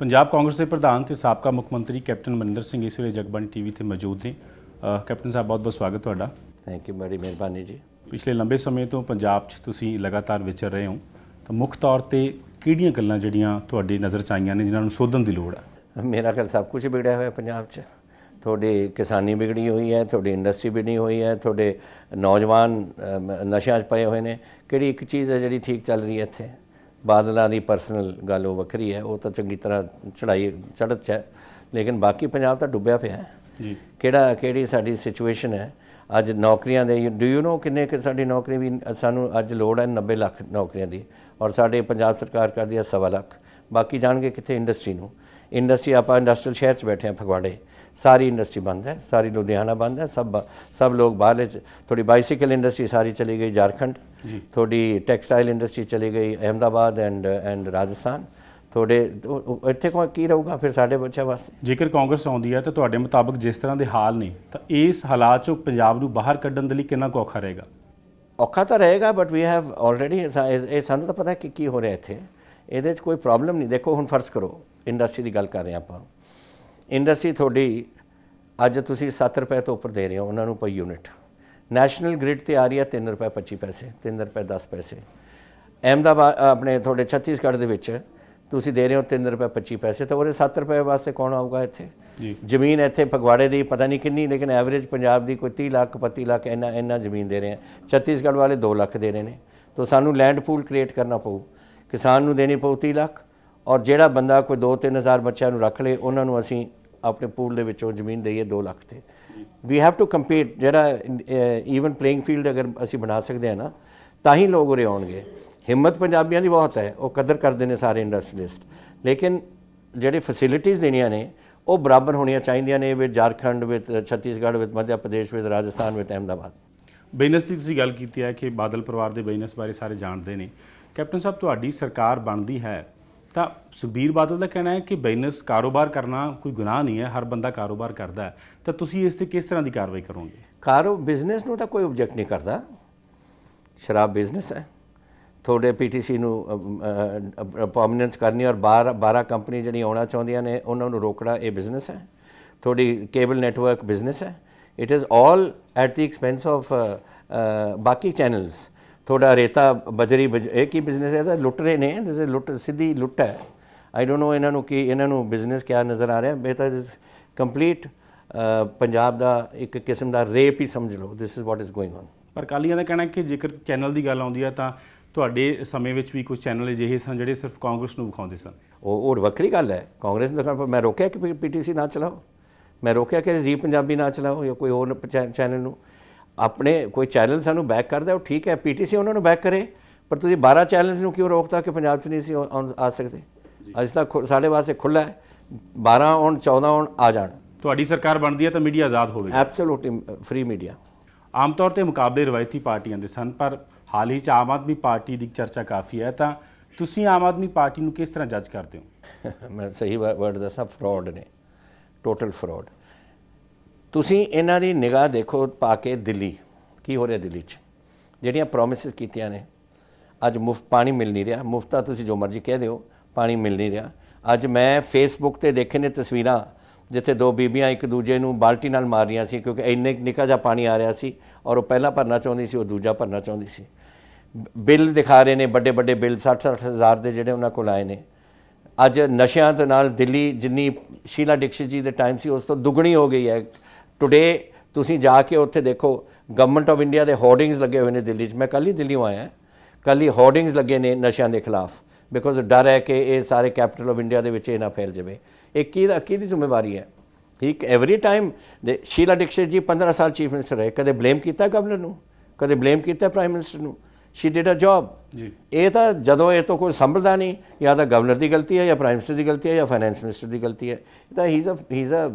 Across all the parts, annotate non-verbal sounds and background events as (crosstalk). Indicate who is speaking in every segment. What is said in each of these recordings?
Speaker 1: ਪੰਜਾਬ ਕਾਂਗਰਸ ਦੇ ਪ੍ਰਧਾਨ ਤੇ ਸਾਬਕਾ ਮੁੱਖ ਮੰਤਰੀ ਕੈਪਟਨ ਮਨਿੰਦਰ ਸਿੰਘ ਇਸ ਵੇਲੇ ਜਗਬਾਣੀ ਟੀਵੀ ਤੇ ਮੌਜੂਦ ਨੇ। ਕੈਪਟਨ ਸਾਹਿਬ ਬਹੁਤ-ਬਹੁਤ ਸਵਾਗਤ ਤੁਹਾਡਾ।
Speaker 2: ਥੈਂਕ ਯੂ ਬੜੀ ਮਿਹਰਬਾਨੀ ਜੀ।
Speaker 1: ਪਿਛਲੇ ਲੰਬੇ ਸਮੇਂ ਤੋਂ ਪੰਜਾਬ 'ਚ ਤੁਸੀਂ ਲਗਾਤਾਰ ਵਿਚਰ ਰਹੇ ਹੋ। ਤਾਂ ਮੁੱਖ ਤੌਰ ਤੇ ਕਿਹੜੀਆਂ ਗੱਲਾਂ ਜਿਹੜੀਆਂ ਤੁਹਾਡੀ ਨਜ਼ਰ 'ਚ ਆਈਆਂ ਨੇ ਜਿਨ੍ਹਾਂ ਨੂੰ ਸੋਧਣ ਦੀ ਲੋੜ ਹੈ
Speaker 2: ਮੇਰਾ ਖਿਆਲ ਸਭ ਕੁਝ ਵਿਗੜਿਆ ਹੋਇਆ ਪੰਜਾਬ 'ਚ। ਤੁਹਾਡੀ ਕਿਸਾਨੀ ਵਿਗੜੀ ਹੋਈ ਹੈ ਤੁਹਾਡੀ ਇੰਡਸਟਰੀ ਵਿਗੜੀ ਹੋਈ ਹੈ ਤੁਹਾਡੇ ਨੌਜਵਾਨ ਨਸ਼ਿਆਂ 'ਚ ਪਏ ਹੋਏ ਨੇ। ਕਿਹੜੀ ਇੱਕ ਚੀਜ਼ ਹੈ ਜਿਹੜੀ ਠੀਕ ਚੱਲ ਰਹੀ ਹੈ ਇੱਥੇ? ਬਾਦਲਾਂ ਦੀ ਪਰਸਨਲ ਗੱਲ ਉਹ ਵੱਖਰੀ ਹੈ ਉਹ ਤਾਂ ਚੰਗੀ ਤਰ੍ਹਾਂ ਚੜਾਈ ਚੜ੍ਹਤ 'ਚ ਹੈ। ਲੇਕਿਨ ਬਾਕੀ ਪੰਜਾਬ ਤਾਂ ਡੁੱਬਿਆ ਪਿਆ ਹੈ।
Speaker 1: ਜੀ।
Speaker 2: ਕਿਹੜਾ ਕਿਹੜੀ ਸਾਡੀ ਸਿਚੁਏਸ਼ਨ ਹੈ? ਅੱਜ ਨੌਕਰੀਆਂ ਦੇ ਡੂ ਯੂ ਨੋ ਕਿੰਨੇ ਕਿ ਸਾਡੀ ਨੌਕਰੀ ਵੀ ਸਾਨੂੰ ਅੱਜ ਲੋੜ ਹੈ 90 ਲੱਖ ਨੌਕਰੀਆਂ ਦੀ ਔਰ ਸਾਡੇ ਪੰਜਾਬ ਸਰਕਾਰ ਕਰਦੀ ਹੈ ਸਵਾ ਲੱਖ। ਬਾਕੀ ਜਾਣਗੇ ਕਿੱਥੇ? ਇੰਡਸਟਰੀ ਨੂੰ। ਇੰਡਸਟਰੀ ਆਪਾਂ ਇੰਡਸਟਰੀਅਲ ਸ਼ਹਿਰ 'ਚ ਬੈਠੇ ਹਾਂ ਫਗਵਾੜੇ। ਸਾਰੀ ਇੰਡਸਟਰੀ ਬੰਦ ਹੈ ਸਾਰੀ ਲੁਧਿਆਣਾ ਬੰਦ ਹੈ ਸਭ ਸਭ ਲੋਕ ਬਾਹਰਲੇ 'ਚ ਥੋੜੀ ਬਾਈਸਾਈਕਲ ਇੰਡਸਟਰੀ ਸਾਰੀ ਚਲੀ ਗਈ ਝਾਰਖੰਡ ਥੋੜੀ ਟੈਕਸਟਾਈਲ ਇੰਡਸਟਰੀ ਚਲੀ ਗਈ ਅਹਿਮਦਾਬਾਦ ਐਂਡ ਐਂਡ ਰਾਜਸਥਾਨ। ਥੋੜੇ ਇੱਥੇ ਕੋਈ ਕੀ ਰਹੂਗਾ ਫਿਰ ਸਾਡੇ ਬੱਚਿਆਂ ਵਾਸਤੇ?
Speaker 1: ਜੇਕਰ ਕਾਂਗਰਸ ਆਉਂਦੀ ਹੈ ਤਾਂ ਤੁਹਾਡੇ ਮੁਤਾਬਕ ਜਿਸ ਤਰ੍ਹਾਂ ਦੇ ਹਾਲ ਨੇ ਤਾਂ ਇਸ ਹਾਲਾਤ 'ਚੋਂ ਪੰਜਾਬ ਨੂੰ ਬਾਹਰ ਕੱਢਣ ਦੇ ਲਈ ਕਿੰਨਾ ਕੁ ਔਖਾ ਰਹੇਗਾ?
Speaker 2: ਔਖਾ ਤਾਂ ਰਹੇਗਾ ਬਟ ਵੀ ਹੈਵ ਆਲਰੇਡੀ ਇਹ ਸਾਨੂੰ ਤਾਂ ਪਤਾ ਕਿ ਕੀ ਹੋ ਰਿਹਾ ਇੱਥੇ। ਇਹਦੇ 'ਚ ਕੋਈ ਪ੍ਰੋਬਲਮ ਨਹੀਂ। ਦੇਖੋ ਹੁਣ ਫਰਜ਼ ਕਰੋ ਇੰਡਸਟਰੀ ਦੀ ਗੱਲ ਕਰ ਰਹੇ ਆਪਾਂ। ਇੰਡਸਟਰੀ ਤੁਹਾਡੀ ਅੱਜ ਤੁਸੀਂ 7 ਰੁਪਏ ਤੋਂ ਉੱਪਰ ਦੇ ਰਹੇ ਹੋ ਉਹਨਾਂ ਨੂੰ ਪਰ ਯੂਨਿਟ ਨੈਸ਼ਨਲ ਗ੍ਰਿਡ ਤੇ ਆ ਰਹੀ ਹੈ 3 ਰੁਪਏ 25 ਪੈਸੇ 3 ਰੁਪਏ 10 ਪੈਸੇ। ਅਹਿਮਦਾਬਾਦ ਆਪਣੇ ਤੁਹਾਡੇ ਛੱਤੀਸਗੜ੍ਹ ਦੇ ਵਿੱਚ ਤੁਸੀਂ ਦੇ ਰਹੇ ਹੋ 3 ਰੁਪਏ 25 ਪੈਸੇ ਤਾਂ ਉਹਦੇ 7 ਰੁਪਏ ਵਾਸਤੇ ਕੌਣ ਆਊਗਾ ਇੱਥੇ?
Speaker 1: ਜੀ।
Speaker 2: ਜ਼ਮੀਨ ਇੱਥੇ ਫਗਵਾੜੇ ਦੀ ਪਤਾ ਨਹੀਂ ਕਿੰਨੀ ਲੇਕਿਨ ਐਵਰੇਜ ਪੰਜਾਬ ਦੀ ਕੋਈ 30 ਲੱਖ 35 ਲੱਖ ਇੰਨਾ ਇੰਨਾ ਜ਼ਮੀਨ ਦੇ ਰਹੇ ਆ ਛੱਤੀਸਗੜ੍ਹ ਵਾਲੇ 2 ਲੱਖ ਦੇ ਰਹੇ ਨੇ। ਤਾਂ ਸਾਨੂੰ ਲੈਂਡ ਪੂਲ ਕ੍ਰੀਏਟ ਕਰਨਾ ਪਊ। ਕਿਸਾਨ ਨੂੰ ਦੇਣੀ ਪਊ 30 ਲੱਖ। ਔਰ ਜਿਹੜਾ ਬੰਦਾ ਕੋਈ 2-3000 ਬੱਚਿਆਂ ਨੂੰ ਰੱਖ ਲੇ, ਉਹਨਾਂ ਨੂੰ ਅਸੀਂ ਆਪਣੇ ਪੂਲ ਦੇ ਵਿੱਚੋਂ ਜ਼ਮੀਨ ਦਈਏ 2 ਲੱਖ ਤੇ। ਵੀ ਹੈਵ ਟੂ ਕੰਪੀਟ ਜਿਹੜਾ ਈਵਨ ਪਲੇਇੰਗ ਫੀਲਡ ਅਗਰ ਅਸੀਂ ਬਣਾ ਸਕਦੇ ਹਾਂ ਨਾ, ਤਾਂ ਹੀ ਲੋਕ ਉਰੇ ਆਉਣਗੇ। ਹਿੰਮਤ ਪੰਜਾਬੀਆਂ ਦੀ ਬਹੁਤ ਹੈ, ਉਹ ਕਦਰ ਕਰਦੇ ਨੇ ਸਾਰੇ ਇੰਡਸਟਰੀਲਿਸਟ ਲੇਕਿਨ ਜਿਹੜੇ ਫੈਸਿਲਿਟੀਆਂ ਦੇਣੀਆਂ ਨੇ, ਉਹ ਬਰਾਬਰ ਹੋਣੀਆਂ ਚਾਹੀਦੀਆਂ ਨੇ with Jharkhand with Chhattisgarh with Madhya Pradesh with Rajasthan with Ahmedabad
Speaker 1: business ਦੀ ਤੁਸੀਂ ਗੱਲ ਕੀਤੀ ਹੈ ਕਿ ਬਾਦਲ ਪਰਿਵਾਰ ਦੇ ਬਿਜ਼ਨਸ ਬਾਰੇ ਸਾਰੇ ਜਾਣਦੇ ਨੇ। ਕੈਪਟਨ ਸਾਹਿਬ, ਤੁਹਾਡੀ ਸਰਕਾਰ ਬਣਦੀ ਹੈ ਤਾਂ ਸੁਖਬੀਰ ਬਾਦਲ ਦਾ ਕਹਿਣਾ ਹੈ ਕਿ ਬਿਜ਼ਨਸ ਕਾਰੋਬਾਰ ਕਰਨਾ ਕੋਈ ਗੁਨਾਹ ਨਹੀਂ ਹੈ, ਹਰ ਬੰਦਾ ਕਾਰੋਬਾਰ ਕਰਦਾ ਹੈ। ਤਾਂ ਤੁਸੀਂ ਇਸ ਤੇ ਕਿਸ ਤਰ੍ਹਾਂ ਦੀ ਕਾਰਵਾਈ ਕਰੋਗੇ?
Speaker 2: ਕਾਰੋ ਬਿਜ਼ਨਸ ਨੂੰ ਤਾਂ ਕੋਈ ਆਬਜੈਕਟ ਨਹੀਂ ਕਰਦਾ। ਸ਼ਰਾਬ ਬਿਜ਼ਨਸ ਹੈ। ਤੁਹਾਡੇ ਪੀਟੀਸੀ ਨੂੰ ਪਰਮਨੈਂਸ ਕਰਨੀ ਔਰ 12 12 ਕੰਪਨੀ ਜਿਹੜੀ ਆਉਣਾ ਚਾਹੁੰਦੀਆਂ ਨੇ, ਉਹਨਾਂ ਨੂੰ ਰੋਕਣਾ ਇਹ ਬਿਜ਼ਨਸ ਹੈ। ਤੁਹਾਡੀ ਕੇਬਲ ਨੈਟਵਰਕ ਬਿਜ਼ਨਸ ਹੈ। It is all at the expense of ਬਾਕੀ ਚੈਨਲਸ ਤੁਹਾਡਾ ਰੇਤਾ ਬਜਰੀ ਬਜ- ਇਹ ਕੀ ਬਿਜ਼ਨਸ ਹੈ? ਤਾਂ ਲੁੱਟ ਰਹੇ ਨੇ ਦਿਸ ਇਜ਼ ਲੁੱਟ ਸਿੱਧੀ ਲੁੱਟ ਹੈ। ਆਈ ਡੋਨਟ ਨੋ ਇਹਨਾਂ ਨੂੰ ਕੀ ਇਹਨਾਂ ਨੂੰ ਬਿਜ਼ਨਸ ਕਿਆ ਨਜ਼ਰ ਆ ਰਿਹਾ। ਬੇਟਾ ਇਸ ਕੰਪਲੀਟ ਪੰਜਾਬ ਦਾ ਇੱਕ ਕਿਸਮ ਦਾ ਰੇਪ ਹੀ ਸਮਝ ਲਓ। This is what is going on
Speaker 1: ਪਰ ਕਾਲੀਆਂ ਦਾ ਕਹਿਣਾ ਹੈ ਕਿ ਜੇਕਰ ਚੈਨਲ ਦੀ ਗੱਲ ਆਉਂਦੀ ਹੈ ਤਾਂ ਤੁਹਾਡੇ ਸਮੇਂ ਵਿੱਚ ਵੀ ਕੁਝ ਚੈਨਲ ਅਜਿਹੇ ਸਨ ਜਿਹੜੇ ਸਿਰਫ ਕਾਂਗਰਸ ਨੂੰ ਵਿਖਾਉਂਦੇ ਸਨ?
Speaker 2: ਉਹ ਉਹ ਵੱਖਰੀ ਗੱਲ ਹੈ। ਕਾਂਗਰਸ ਨੇ ਦਿਖਾਉਣ ਪਰ ਮੈਂ ਰੋਕਿਆ ਕਿ ਪੀਟੀਸੀ ਨਾ ਚਲਾਓ। ਮੈਂ ਰੋਕਿਆ ਕਿ ਜੀ ਪੰਜਾਬੀ ਨਾ ਚਲਾਓ ਜਾਂ ਕੋਈ ਹੋਰ ਚੈਨਲ ਨੂੰ। ਆਪਣੇ ਕੋਈ ਚੈਨਲ ਸਾਨੂੰ ਬੈਕ ਕਰਦਾ ਉਹ ਠੀਕ ਹੈ ਪੀਟੀਸੀ ਉਹਨਾਂ ਨੂੰ ਬੈਕ ਕਰੇ ਪਰ ਤੁਸੀਂ 12 ਚੈਨਲਸ ਨੂੰ ਕਿਉਂ ਰੋਕਤਾ ਕਿ ਪੰਜਾਬ 'ਚ ਨਹੀਂ ਸੀ ਆ ਸਕਦੇ? ਅੱਜ ਤੱਕ ਸਾਡੇ ਵਾਸਤੇ ਖੁੱਲਾ ਹੈ 12 ਆਉਣ 14 ਆਉਣ ਆ ਜਾਣ।
Speaker 1: ਤੁਹਾਡੀ ਸਰਕਾਰ ਬਣਦੀ ਹੈ ਤਾਂ ਮੀਡੀਆ ਆਜ਼ਾਦ ਹੋਵੇਗਾ।
Speaker 2: ਐਬਸੋਲੂਟਲੀ ਫ੍ਰੀ ਮੀਡੀਆ
Speaker 1: ਆਮ ਤੌਰ ਤੇ ਮੁਕਾਬਲੇ ਰਵਾਇਤੀ ਪਾਰਟੀਆਂ ਦੇ ਸਨ ਪਰ ਹਾਲ ਹੀ ਚ ਆਮ ਆਦਮੀ ਪਾਰਟੀ ਦੀ ਚਰਚਾ ਕਾਫੀ ਹੈ ਤਾਂ ਤੁਸੀਂ ਆਮ ਆਦਮੀ ਪਾਰਟੀ ਨੂੰ ਕਿਸ ਤਰ੍ਹਾਂ ਜੱਜ ਕਰਦੇ ਹੋ? (laughs)
Speaker 2: ਮੈਂ ਸਹੀ ਵਰਡ ਦੱਸਾਂ ਫਰਾਡ ਨੇ ਟੋਟਲ ਫਰਾਡ ਤੁਸੀਂ ਇਹਨਾਂ ਦੀ ਨਿਗਾਹ ਦੇਖੋ ਪਾ ਕੇ ਦਿੱਲੀ। ਕੀ ਹੋ ਰਿਹਾ ਦਿੱਲੀ 'ਚ? ਜਿਹੜੀਆਂ ਪ੍ਰੋਮਿਸਸ ਕੀਤੀਆਂ ਨੇ। ਅੱਜ ਮੁਫਤ ਪਾਣੀ ਮਿਲ ਨਹੀਂ ਰਿਹਾ। ਮੁਫਤਾ ਤੁਸੀਂ ਜੋ ਮਰਜ਼ੀ ਕਹਿ ਦਿਓ, ਪਾਣੀ ਮਿਲ ਨਹੀਂ ਰਿਹਾ। ਅੱਜ ਮੈਂ ਫੇਸਬੁੱਕ ਤੇ ਦੇਖੇ ਨੇ ਤਸਵੀਰਾਂ, ਜਿੱਥੇ ਦੋ ਬੀਬੀਆਂ ਇੱਕ ਦੂਜੇ ਨੂੰ ਬਾਲਟੀ ਨਾਲ ਮਾਰ ਰਹੀਆਂ ਸੀ, ਕਿਉਂਕਿ ਇੰਨੇ ਨਿੱਕਾ ਜਿਹਾ ਪਾਣੀ ਆ ਰਿਹਾ ਸੀ ਔਰ ਉਹ ਪਹਿਲਾਂ ਭਰਨਾ ਚਾਹੁੰਦੀ ਸੀ, ਉਹ ਦੂਜਾ ਭਰਨਾ ਚਾਹੁੰਦੀ ਸੀ। ਬਿੱਲ ਦਿਖਾ ਰਹੇ ਨੇ, ਵੱਡੇ ਵੱਡੇ ਬਿੱਲ 60 ਹਜ਼ਾਰ ਦੇ ਜਿਹੜੇ ਉਹਨਾਂ ਕੋਲ ਆਏ ਨੇ। ਅੱਜ ਨਸ਼ਿਆਂ ਦੇ ਨਾਲ ਦਿੱਲੀ ਜਿੰਨੀ ਸ਼ੀਲਾ ਡਿਕਸ਼ਿਤ ਜੀ ਦੇ ਟਾਈਮ ਸੀ, ਉਸ ਤੋਂ ਦੁੱਗਣੀ ਹੋ ਗਈ ਹੈ। ਟੁਡੇ ਤੁਸੀਂ ਜਾ ਕੇ ਉੱਥੇ ਦੇਖੋ ਗਵਰਨਮੈਂਟ ਆਫ ਇੰਡੀਆ ਦੇ ਹੋਰਡਿੰਗਸ ਲੱਗੇ ਹੋਏ ਨੇ ਦਿੱਲੀ 'ਚ। ਮੈਂ ਕੱਲ ਹੀ ਦਿੱਲੀ ਆਇਆ ਕੱਲ ਹੀ ਹੋਰਡਿੰਗਸ ਲੱਗੇ ਨੇ ਨਸ਼ਿਆਂ ਦੇ ਖਿਲਾਫ। ਬਿਕੋਜ਼ ਡਰ ਹੈ ਕਿ ਇਹ ਸਾਰੇ ਕੈਪੀਟਲ ਆਫ ਇੰਡੀਆ ਦੇ ਵਿੱਚ ਇਹ ਨਾ ਫੈਲ ਜਾਵੇ। ਇਹ ਕੀ ਦਾ ਕੀ ਦੀ ਜ਼ਿੰਮੇਵਾਰੀ ਹੈ? ਠੀਕ ਐਵਰੀ ਟਾਈਮ ਦੇ ਸ਼ੀਲਾ ਡਿਕਸ਼ਿਤ ਜੀ 15 ਸਾਲ ਚੀਫ ਮਿਨਿਸਟਰ ਰਹੇ। ਕਦੇ ਬਲੇਮ ਕੀਤਾ ਗਵਰਨਰ ਨੂੰ, ਕਦੇ ਬਲੇਮ ਕੀਤਾ ਪ੍ਰਾਈਮ ਮਿਨਿਸਟਰ ਨੂੰ। ਸ਼ੀ ਡਿਡ ਅ ਜੌਬ
Speaker 1: ਜੀ।
Speaker 2: ਇਹ ਤਾਂ ਜਦੋਂ ਇਹ ਤੋਂ ਕੋਈ ਸੰਭਲਦਾ ਨਹੀਂ ਜਾਂ ਤਾਂ ਗਵਰਨਰ ਦੀ ਗਲਤੀ ਹੈ ਜਾਂ ਪ੍ਰਾਈਮ ਮਿਨਿਸਟਰ ਦੀ ਗਲਤੀ ਹੈ ਜਾਂ ਫਾਈਨੈਂਸ ਮਿਨਿਸਟਰ ਦੀ ਗਲਤੀ ਹੈ ਤਾਂ he is a he is a